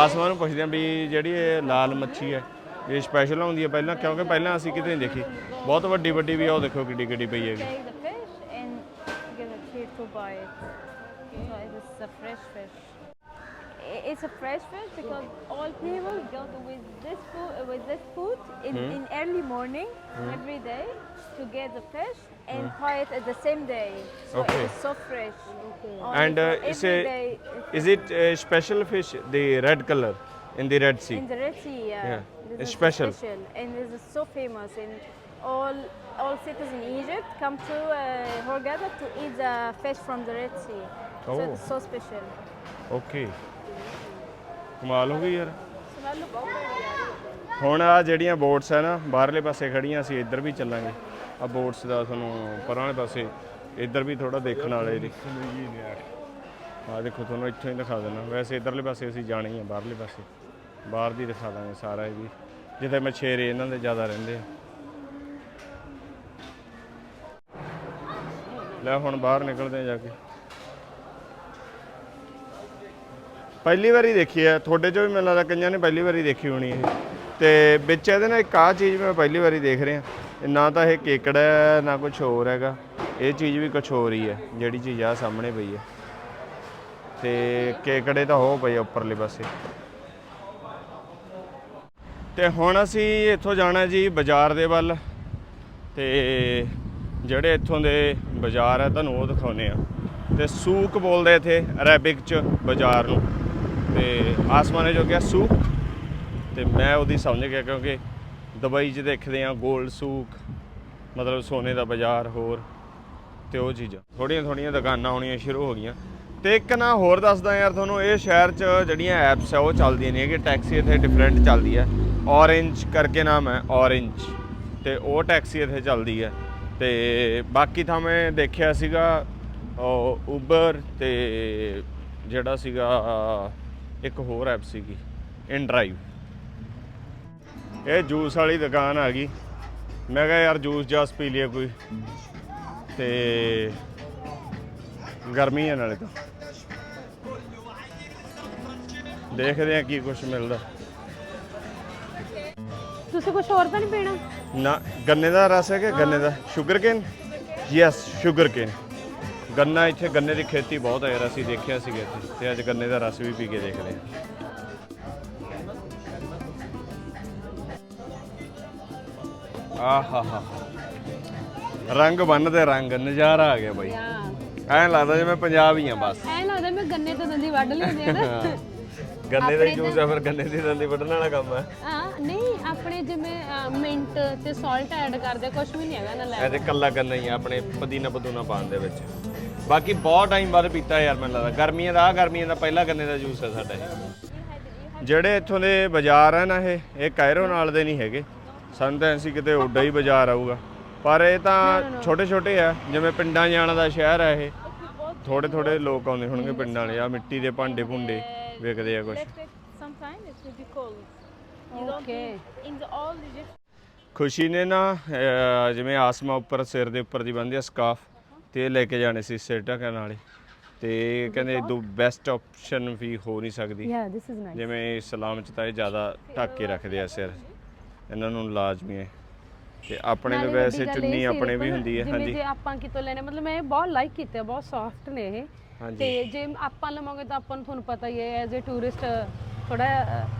ਆਸਮਾਨ ਨੂੰ ਪੁੱਛਦੇ ਆ ਵੀ ਜਿਹੜੀ ਇਹ ਲਾਲ ਮੱਛੀ ਹੈ ਇਹ ਸਪੈਸ਼ਲ ਹੁੰਦੀ ਹੈ ਪਹਿਲਾਂ? ਕਿਉਂਕਿ ਪਹਿਲਾਂ ਅਸੀਂ ਕਿਤੇ ਨਹੀਂ ਦੇਖੀ। ਬਹੁਤ ਵੱਡੀ ਵੱਡੀ ਵੀ ਆ, ਉਹ ਦੇਖੋ ਕਿੱਡੀ ਕਿੱਡੀ ਪਈ ਹੈਗੀ। Take the fish and give it here to buy it. So it is a fresh fish. I- It's a fresh fish because all people go with this food uh, with this food in, hmm? in early morning hmm? every day to get the fish and hmm? buy it at the same day. So Okay. it is so fresh. Only And, uh, for is every it- day it- Is it a special fish, the red color in the Red Sea? in the Red Sea, yeah. Yeah, This it's is special. and this is so famous. And all all cities in Egypt come to uh, Hurghada to eat the fish from the Red Sea. So Oh. it's so special. Okay ਕਮਾਲ ਹੋ ਗਈ ਯਾਰ। ਹੁਣ ਆ ਜਿਹੜੀਆਂ boats ਹੈ ਨਾ ਬਾਹਰਲੇ ਪਾਸੇ ਖੜੀਆਂ ਅਸੀਂ ਇੱਧਰ ਵੀ ਚੱਲਾਂਗੇ। ਆ ਬੋਟਸ ਦਾ ਤੁਹਾਨੂੰ ਪਰਾਂ ਵਾਲੇ ਪਾਸੇ ਇੱਧਰ ਵੀ ਥੋੜਾ ਦੇਖਣ ਵਾਲੇ ਜੀ। ਆ ਦੇਖੋ ਤੁਹਾਨੂੰ ਇੱਥੋਂ ਹੀ ਦਿਖਾ ਦੇਣਾ ਵੈਸੇ ਇੱਧਰਲੇ ਪਾਸੇ ਅਸੀਂ ਜਾਣਾ ਹੀ ਆ ਬਾਹਰਲੇ ਪਾਸੇ। ਬਾਹਰ ਦੀ ਦਿਖਾ ਦਾਂਗੇ ਸਾਰਾ ਇਹ ਵੀ। ਜਿੱਥੇ ਮਛੇਰੇ ਇਹਨਾਂ ਦੇ ਜ਼ਿਆਦਾ ਰਹਿੰਦੇ ਆ। ਲੈ ਹੁਣ ਬਾਹਰ ਨਿਕਲਦੇ ਆ ਜਾ ਕੇ। ਪਹਿਲੀ ਵਾਰੀ ਦੇਖੀ ਹੈ, ਤੁਹਾਡੇ ਚੋਂ ਵੀ ਮੈਨੂੰ ਲੱਗਦਾ ਕਈਆਂ ਨੇ ਪਹਿਲੀ ਵਾਰੀ ਦੇਖੀ ਹੋਣੀ ਇਹ। ਤੇ ਵਿੱਚ ਇਹਦੇ ਨਾਲ ਇੱਕ ਆਹ ਚੀਜ਼ ਮੈਂ ਪਹਿਲੀ ਵਾਰੀ ਦੇਖ ਰਿਹਾ। ਨਾ ਤਾਂ ਇਹ ਕੇਕੜਾ ਹੈ, ਨਾ ਕੁਝ ਹੋਰ ਹੈਗਾ। ਇਹ ਚੀਜ਼ ਵੀ ਕੁਝ ਹੋਰ ਹੀ ਹੈ, ਜਿਹੜੀ ਚੀਜ਼ ਆ ਸਾਹਮਣੇ ਪਈ ਹੈ। ਤੇ ਕੇਕੜੇ ਤਾਂ ਹੋ ਪਏ ਉੱਪਰਲੇ ਪਾਸੇ। ਤੇ ਹੁਣ ਅਸੀਂ ਇੱਥੋਂ ਜਾਣਾ ਜੀ ਬਾਜ਼ਾਰ ਦੇ ਵੱਲ। ਤੇ ਜਿਹੜੇ ਇੱਥੋਂ ਦੇ ਬਾਜ਼ਾਰ ਹੈ ਤੁਹਾਨੂੰ ਉਹ ਦਿਖਾਉਨੇ ਆ। ਤੇ ਸੂਕ ਬੋਲਦੇ ਇੱਥੇ ਅਰੈਬਿਕ ਚ ਬਾਜ਼ਾਰ ਨੂੰ। ਤੇ ਆਸਮਾਨ ਜੋ ਕਿਹਾ ਸੂਕ ਤੇ ਮੈਂ ਉਹਦੀ ਸਮਝ ਗਿਆ ਕਿਉਂਕਿ ਦੁਬਈ 'ਚ ਦੇਖਦੇ ਆ 골ਡ ਸੂਕ ਮਤਲਬ ਸੋਨੇ ਦਾ ਬਾਜ਼ਾਰ ਹੋਰ ਤੇ ਉਹ ਚੀਜ਼ਾਂ। ਥੋੜੀਆਂ ਥੋੜੀਆਂ ਦੁਕਾਨਾਂ ਆਉਣੀਆਂ ਸ਼ੁਰੂ ਹੋ ਗਈਆਂ। ਤੇ ਇੱਕ ਨਾ ਹੋਰ ਦੱਸਦਾ ਯਾਰ ਤੁਹਾਨੂੰ, ਇਹ ਸ਼ਹਿਰ 'ਚ ਜਿਹੜੀਆਂ ਐਪਸ ਆ, ਉਹ ਚੱਲਦੀਆਂ ਨਹੀਂ ਕਿ ਟੈਕਸੀ ਇੱਥੇ ਡਿਫਰੈਂਟ ਚੱਲਦੀ ਹੈ ਔਰੇਂਜ ਕਰਕੇ ਨਾਮ ਹੈ ਔਰੇਂਜ ਤੇ ਉਹ ਟੈਕਸੀ ਇੱਥੇ ਚੱਲਦੀ ਹੈ ਤੇ ਬਾਕੀ ਥਾਂ ਮੈਂ ਦੇਖਿਆ ਸੀਗਾ ਉਬਰ ਤੇ ਜਿਹੜਾ ਸੀਗਾ ਇੱਕ ਹੋਰ ਐਪ ਸੀਗੀ ਇਨ ਡਰਾਈਵ ਇਹ ਜੂਸ ਵਾਲੀ ਦੁਕਾਨ ਆ ਗਈ। ਮੈਂ ਕਿਹਾ ਯਾਰ ਜੂਸ ਜਾਸ ਪੀ ਲਿਆ ਕੋਈ? ਤੇ ਗਰਮੀ ਹੈ ਨਾਲੇ ਤਾਂ। ਦੇਖਦੇ ਆ ਕੀ ਕੁਝ ਮਿਲਦਾ। ਤੁਸੀਂ ਕੁਝ ਹੋਰ ਤਾਂ ਨਹੀਂ ਪੀਣਾ? ਨਾ ਗੰਨੇ ਦਾ ਰਸ ਹੈ ਕਿ ਗੰਨੇ ਦਾ? Sugar cane yes sugar cane ਗੰਨਾ ਇੱਥੇ ਗੰਨੇ ਦੀ ਖੇਤੀ ਬਹੁਤ ਹੈ ਯਾਰ ਅਸੀਂ ਦੇਖਿਆ ਸੀਗਾ ਇੱਥੇ। ਤੇ ਅੱਜ ਗੰਨੇ ਦਾ ਰਸ ਵੀ ਪੀ ਕੇ ਦੇਖਦੇ ਹਾਂ। ਆਹਾ ਹਾ ਰੰਗ ਬੰਨਦੇ ਰੰਗ ਨਜ਼ਾਰਾ ਆ ਗਿਆ ਬਾਈ। ਐਂ ਲੱਗਦਾ ਜਿਵੇਂ ਪੰਜਾਬ ਹੀ ਆ ਬਸ। ਐ ਲੱਗਦਾ ਮੈਂ ਗੰਨੇ ਤੋਂ ਦੰਦੀ ਵੱਢ ਲੈਂਦੇ ਆ ਨਾ। ਗੰਨੇ ਦਾ ਜੂਸ ਆ ਫਿਰ ਗੰਨੇ ਦੀ ਦੰਦੀ ਵੱਢਣ ਵਾਲਾ ਕੰਮ ਹੈ ਹਾਂ ਨਹੀਂ ਆਪਣੇ ਜਿਵੇਂ ਮਿੰਟ ਤੇ ਸਾਲਟ ਐਡ ਕਰਦੇ ਕੁਝ ਵੀ ਨਹੀਂ ਹੈਗਾ ਨਾ ਲੈ ਇਹ ਤੇ ਕੱਲਾ ਗੰਨਾ ਹੀ ਆ ਆਪਣੇ ਪਦੀਨਾ ਪਦੂਨਾ ਪਾਉਣ ਦੇ ਵਿੱਚ। ਬਾਕੀ ਬਹੁਤ ਟਾਈਮ ਬਾਅਦ ਪੀਤਾ ਯਾਰ ਮੈਨੂੰ ਲੱਗਦਾ। ਗਰਮੀਆਂ ਦਾ ਆ ਗਰਮੀਆਂ ਦਾ ਪਹਿਲਾ ਗੰਨੇ ਦਾ ਜੂਸ ਹੈ ਸਾਡਾ ਇਹ। ਜਿਹੜੇ ਇੱਥੋਂ ਦੇ ਬਾਜ਼ਾਰ ਆ ਨਾ ਇਹ ਇਹ ਕਾਇਰੋ ਨਾਲ ਦੇ ਨਹੀਂ ਹੈਗੇ। ਸਾਨੂੰ ਤਾਂ ਐਸੀ ਕਿਤੇ ਉੱਡਾ ਹੀ ਬਾਜ਼ਾਰ ਆਊਗਾ। ਪਰ ਇਹ ਤਾਂ ਛੋਟੇ ਛੋਟੇ ਆ ਜਿਵੇਂ ਪਿੰਡਾਂ ਜਾਣ ਦਾ ਸ਼ਹਿਰ ਆ ਇਹ। ਥੋੜੇ ਥੋੜੇ ਲੋਕ ਆਉਂਦੇ ਹੋਣਗੇ ਪਿੰਡਾਂ ਵਾਲੇ ਆ ਮਿੱਟੀ ਦੇ ਭਾਂਡੇ ਭੁੰਡੇ ਵਿਕਦੇ ਆ ਕੁਝ Sometimes it will be cold. You don't Okay. eat- in the old Egypt, ਖੁਸ਼ੀ ਨੇ ਨਾ ਅਹ, ਜਿਵੇਂ ਆਸਮਾ ਉੱਪਰ ਸਿਰ ਦੇ ਉੱਪਰ ਦੀ ਬੰਨ੍ਹਦੀ ਆ ਸਕਾਫ ਤੇ ਇਹ ਲੈ ਕੇ ਜਾਣੇ ਸੀ ਸਿਰ ਢੱਕਣ ਵਾਲੇ। ਤੇ ਕਹਿੰਦੇ ਇਦੋਂ ਬੈਸਟ ਆਪਸ਼ਨ ਵੀ ਹੋ ਨਹੀਂ ਸਕਦੀ। ਜਿਵੇਂ ਇਸਲਾਮ ਚ ਤਾਂ ਇਹ ਜ਼ਿਆਦਾ ਢੱਕ ਕੇ ਰੱਖਦੇ ਆ ਸਿਰ। ਇਹਨਾਂ ਨੂੰ ਲਾਜ਼ਮੀ ਹੈ। ਤੇ ਆਪਣੇ ਵੀ ਵੈਸੇ ਚੁੰਨੀ ਆਪਣੇ ਵੀ ਹੁੰਦੀ ਹੈ ਜਿਵੇਂ ਹਾਂਜੀ। ਜੇ ਆਪਾਂ ਕਿਤੋਂ ਲੈਣੇ ਮਤਲਬ ਮੈਂ ਇਹ ਬਹੁਤ ਲਾਈਕ ਕੀਤੇ ਆ, ਬਹੁਤ ਸੌਫਟ ਨੇ ਇਹ। ਹਾਂਜੀ। ਤੇ ਜੇ ਆਪਾਂ ਲਵਾਂਗੇ ਤਾਂ ਆਪਾਂ ਨੂੰ ਤੁਹਾਨੂੰ ਪਤਾ ਹੀ ਹੈ ਐਜ਼ ਅ ਟੂਰਿਸਟ ਥੋੜਾ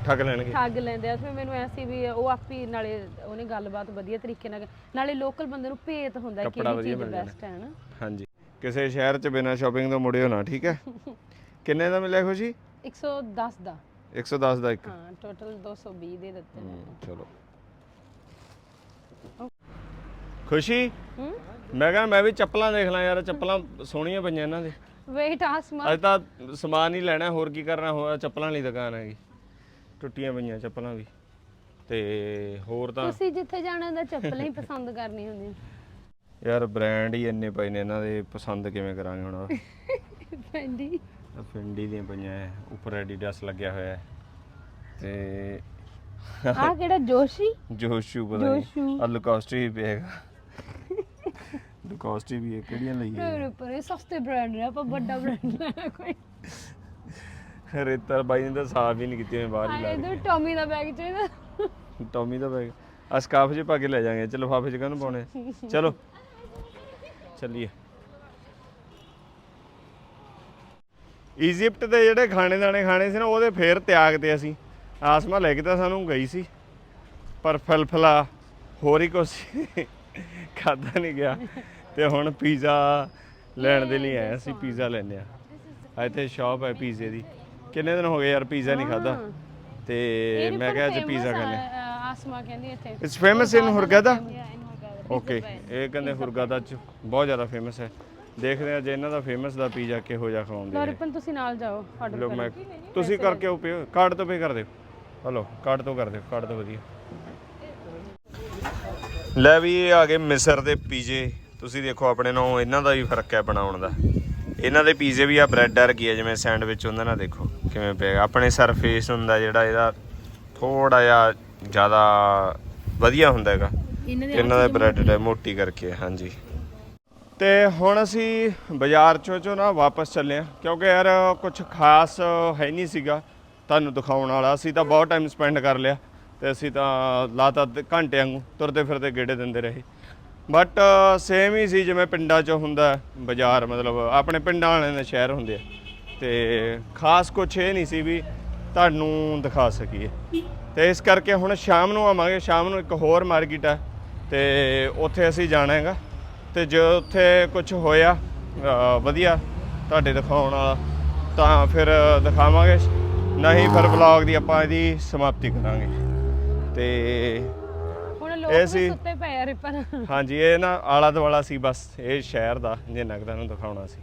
ਠੱਗ ਲੈਣਗੇ। ਠੱਗ ਲੈਂਦੇ ਆ। ਫਿਰ ਮੈਨੂੰ ਐਸੀ ਵੀ ਉਹ ਆਪੀ ਨਾਲੇ ਉਹਨੇ ਗੱਲਬਾਤ ਵਧੀਆ ਤਰੀਕੇ ਨਾਲ ਨਾਲੇ ਲੋਕਲ ਬੰਦੇ ਨੂੰ ਭੇਤ ਹੁੰਦਾ ਕਿ ਕੱਪੜਾ ਵਧੀਆ ਚੀਜ਼ ਮਿਲ। ਬੈਸਟ ਹੈ ਨਾ ਹਾਂਜੀ। ਕਿਸੇ ਸ਼ਹਿਰ ਚ ਬਿਨਾਂ ਸ਼ਾਪਿੰਗ ਤੋਂ ਮੁੜਿਓ ਨਾ ਠੀਕ ਹੈ? ਕਿੰਨੇ ਦਾ ਮਿਲਿਆ ਖੁਸ਼ੀ? 110 ਦਾ। 110 ਦਾ ਇੱਕ। ਹਾਂ ਟੋਟਲ 220 ਦੇ ਦਿੱਤੇ। ਨੇ ਹਮ, ਚਲੋ। ਖੁਸ਼ੀ? ਹੂੰ? ਮੈਂ ਕਹਿੰਦਾ ਮੈਂ ਵੀ ਚੱਪਲਾਂ ਦੇਖ ਲਾਂ ਯਾਰ ਚੱਪਲਾਂ ਸੋਹਣੀਆਂ ਪਈਆਂ ਇਹਨਾਂ ਦੇ। ਵੇਟ ਆਸਮਾ ਅੱਜ ਤਾਂ ਸਮਾਨ ਹੀ ਲੈਣਾ ਹੋਰ ਕੀ ਕਰਨਾ ਹੋਰ ਚੱਪਲਾਂ ਵਾਲੀ ਦੁਕਾਨ ਹੈਗੀ। ਟੁੱਟੀਆਂ ਪਈਆਂ ਚੱਪਲਾਂ ਵੀ। ਤੇ ਹੋਰ ਤਾਂ ਤੁਸੀਂ ਜਿੱਥੇ ਜਾਣਾ ਦਾ ਚੱਪਲਾਂ ਹੀ ਪਸੰਦ ਕਰਨੀ ਹੁੰਦੀਆਂ। ਯਾਰ ਬ੍ਰਾਂਡ ਹੀ ਇੰਨੇ ਪਏ ਨੇ ਇਹਨਾਂ ਦੇ ਪਸੰਦ ਕਿਵੇਂ ਕਰਾਂਗੇ ਹੁਣ? ਫੈਂਡੀ ਆਹ ਫਿੰਡੀ ਦੀਆਂ ਪਈਆਂ ਐ ਉੱਪਰ ਐਡੀਡਾਸ ਲੱਗਿਆ ਹੋਇਆ ਤੇ ਆ ਕਿਹੜਾ ਜੋਸ਼ੀ? ਜੋਸ਼ੂ ਪਤਾ ਨਹੀਂ। ਜੋਸ਼ੂ। ਆ ਲੁਕਾਸਟੀ ਵੀ ਪਿਆਗਾ ਲੁਕਾਸਟੀ ਵੀ ਹੈ ਕਿਹੜੀਆਂ ਲਈਏ ਮੇਰੇ ਉੱਪਰ ਇਹ ਸਸਤੇ ਬ੍ਰਾਂਡ ਨੇ ਆਪਾਂ ਵੱਡਾ ਬ੍ਰਾਂਡ ਲੈਣਾ ਕੋਈ। ਰੇਤਰ ਬਾਈ ਨੇ ਤਾਂ ਸਾਫ਼ ਹੀ ਨਹੀਂ ਕੀਤੀ ਮੈਂ ਬਾਹਰ ਹੀ ਲਾ ਆ ਇਧਰ ਟੌਮੀ ਦਾ ਬੈਗ ਚਾਹੀਦਾ। ਟੌਮੀ ਦਾ ਬੈਗ ਆ ਸਕਾਫ 'ਚ ਪਾ ਕੇ ਲੈ ਜਾਾਂਗੇ। ਚਲੋ ਲਿਫਾਫੇ 'ਚ ਕਾਹਨੂੰ ਪਾਉਣੇ? ਚਲੋ। ਚੱਲੀਏ। ਇਜੀਪਟ ਦੇ ਜਿਹੜੇ ਖਾਣੇ ਦਾਣੇ ਖਾਣੇ ਸੀ ਨਾ ਉਹਦੇ ਫੇਰ ਤਿਆਗ ਤੇ ਅਸੀਂ। ਆਸਮਾ ਲੈ ਕੇ ਤਾਂ ਸਾਨੂੰ ਗਈ ਸੀ ਪਰ ਫਲਫਲਾ ਹੋਰ ਹੀ ਕੁਛ ਖਾਦਾ ਨਹੀਂ ਗਿਆ। ਤੇ ਹੁਣ ਪੀਜ਼ਾ ਲੈਣ ਦੇ ਲਈ ਆਏ ਅਸੀਂ ਪੀਜ਼ਾ ਲੈਣੇ ਆ ਇੱਥੇ ਸ਼ਾਪ ਹੈ ਪੀਜ਼ੇ ਦੀ। ਕਿੰਨੇ ਦਿਨ ਹੋ ਗਏ ਯਾਰ ਪੀਜ਼ਾ ਨਹੀਂ ਖਾਦਾ ਤੇ ਮੈਂ ਕਿਹਾ ਅੱਜ ਪੀਜ਼ਾ ਖਾਣੇ। ਆਸਮਾ ਕਹਿੰਦੀ ਇੱਥੇ। It's famous in Hurghada. Okay ਇਹ ਕਹਿੰਦੇ ਹੁਰਗਾਦਾ ਚ ਬਹੁਤ ਜ਼ਿਆਦਾ ਫੇਮਸ ਹੈ। ਦੇਖਦੇ ਆ ਜੇ ਇਹਨਾਂ ਦਾ ਫੇਮਸ ਦਾ ਪੀਜ਼ਾ ਕਿਹੋ ਜਿਹਾ ਖਵਾਉਂਦੇ ਨੇ। ਲੋਰੀਪਨ ਤੁਸੀਂ ਨਾਲ ਜਾਓ ਆਰਡਰ ਲੋ ਮੈਂ ਤੁਸੀਂ ਕਰਕੇ ਉਹ ਕਾਰਡ ਤੋਂ ਪੇ ਕਰ ਦਿਓ। ਹਲੋ ਕਾਰਡ ਤੋਂ ਕਰ ਦਿਓ ਕਾਰਡ ਤੋਂ ਵਧੀਆ। ਲੈ ਵੀ ਇਹ ਆ ਗਏ ਮਿਸਰ ਦੇ ਪੀਜ਼ੇ। ਤੁਸੀਂ ਦੇਖੋ ਆਪਣੇ ਨੂੰ ਇਹਨਾਂ ਦਾ ਵੀ ਫ਼ਰਕ ਹੈ ਬਣਾਉਣ ਦਾ। ਇਹਨਾਂ ਦੇ ਪੀਜ਼ੇ ਵੀ ਆ ਬ੍ਰੈਡ ਵਰਗੀ ਆ ਜਿਵੇਂ ਸੈਂਡਵਿਚ ਹੁੰਦਾ ਨਾ ਦੇਖੋ ਕਿਵੇਂ ਪਿਆ ਆਪਣੇ ਸਰਫੇਸ ਹੁੰਦਾ ਜਿਹੜਾ ਇਹਦਾ ਥੋੜਾ ਜਿਹਾ ਜ਼ਿਆਦਾ ਵਧੀਆ ਹੁੰਦਾ ਹੈਗਾ। ਇਹਨਾਂ ਦੇ ਇਹਨਾਂ ਦਾ ਬ੍ਰੈਡ ਹੈ ਮੋਟੀ ਕਰਕੇ ਹਾਂਜੀ। ਤੇ ਹੁਣ ਅਸੀਂ ਬਾਜ਼ਾਰ ਚੋਂ ਚੋਂ ਨਾ ਵਾਪਸ ਚੱਲੇ ਆ ਕਿਉਂਕਿ ਯਾਰ ਕੁਝ ਖਾਸ ਹੈ ਨਹੀਂ ਸੀਗਾ। ਤੁਹਾਨੂੰ ਦਿਖਾਉਣ ਵਾਲਾ। ਅਸੀਂ ਤਾਂ ਬਹੁਤ ਟਾਈਮ ਸਪੈਂਡ ਕਰ ਲਿਆ ਤੇ ਅਸੀਂ ਤਾਂ ਲਾਤਾ ਅੱਧੇ ਘੰਟੇ ਵਾਂਗੂ ਤੁਰਦੇ ਫਿਰਦੇ ਗੇੜੇ ਦਿੰਦੇ ਰਹੇ। ਬਟ ਸੇਮ ਹੀ ਸੀ ਜਿਵੇਂ ਪਿੰਡਾਂ 'ਚ ਹੁੰਦਾ, ਬਾਜ਼ਾਰ ਮਤਲਬ ਆਪਣੇ ਪਿੰਡਾਂ ਵਾਲਿਆਂ ਦੇ ਸ਼ਹਿਰ ਹੁੰਦੇ ਆ। ਤੇ ਖਾਸ ਕੁਝ ਇਹ ਨਹੀਂ ਸੀ ਵੀ ਤੁਹਾਨੂੰ ਦਿਖਾ ਸਕੀਏ। ਤੇ ਇਸ ਕਰਕੇ ਹੁਣ ਸ਼ਾਮ ਨੂੰ ਆਵਾਂਗੇ, ਸ਼ਾਮ ਨੂੰ ਇੱਕ ਹੋਰ ਮਾਰਕੀਟ ਹੈ ਤੇ ਉੱਥੇ ਅਸੀਂ ਜਾਣਾ ਹੈਗਾ। ਤੇ ਜੇ ਉੱਥੇ ਕੁਝ ਹੋਇਆ ਵਧੀਆ, ਤੁਹਾਡੇ ਦਿਖਾਉਣ ਵਾਲਾ, ਤਾਂ ਫਿਰ ਦਿਖਾਵਾਂਗੇ। ਨਹੀਂ ਫਿਰ ਵਲੌਗ ਦੀ ਆਪਾਂ ਇਹਦੀ ਸਮਾਪਤੀ ਕਰਾਂਗੇ। ਤੇ ਹੁਣ ਲੋਕ ਇਹ ਵੀ ਸੀ- ਸੁੱਤੇ ਪਏ ਆ ਰਿਪਨ। ਹਾਂਜੀ ਇਹ ਨਾ ਆਲਾ ਦੁਆਲਾ ਸੀ ਬਸ ਇਹ ਸ਼ਹਿਰ ਦਾ ਜਿੰਨਾ ਕੁ ਤੁਹਾਨੂੰ ਦਿਖਾਉਣਾ ਸੀ।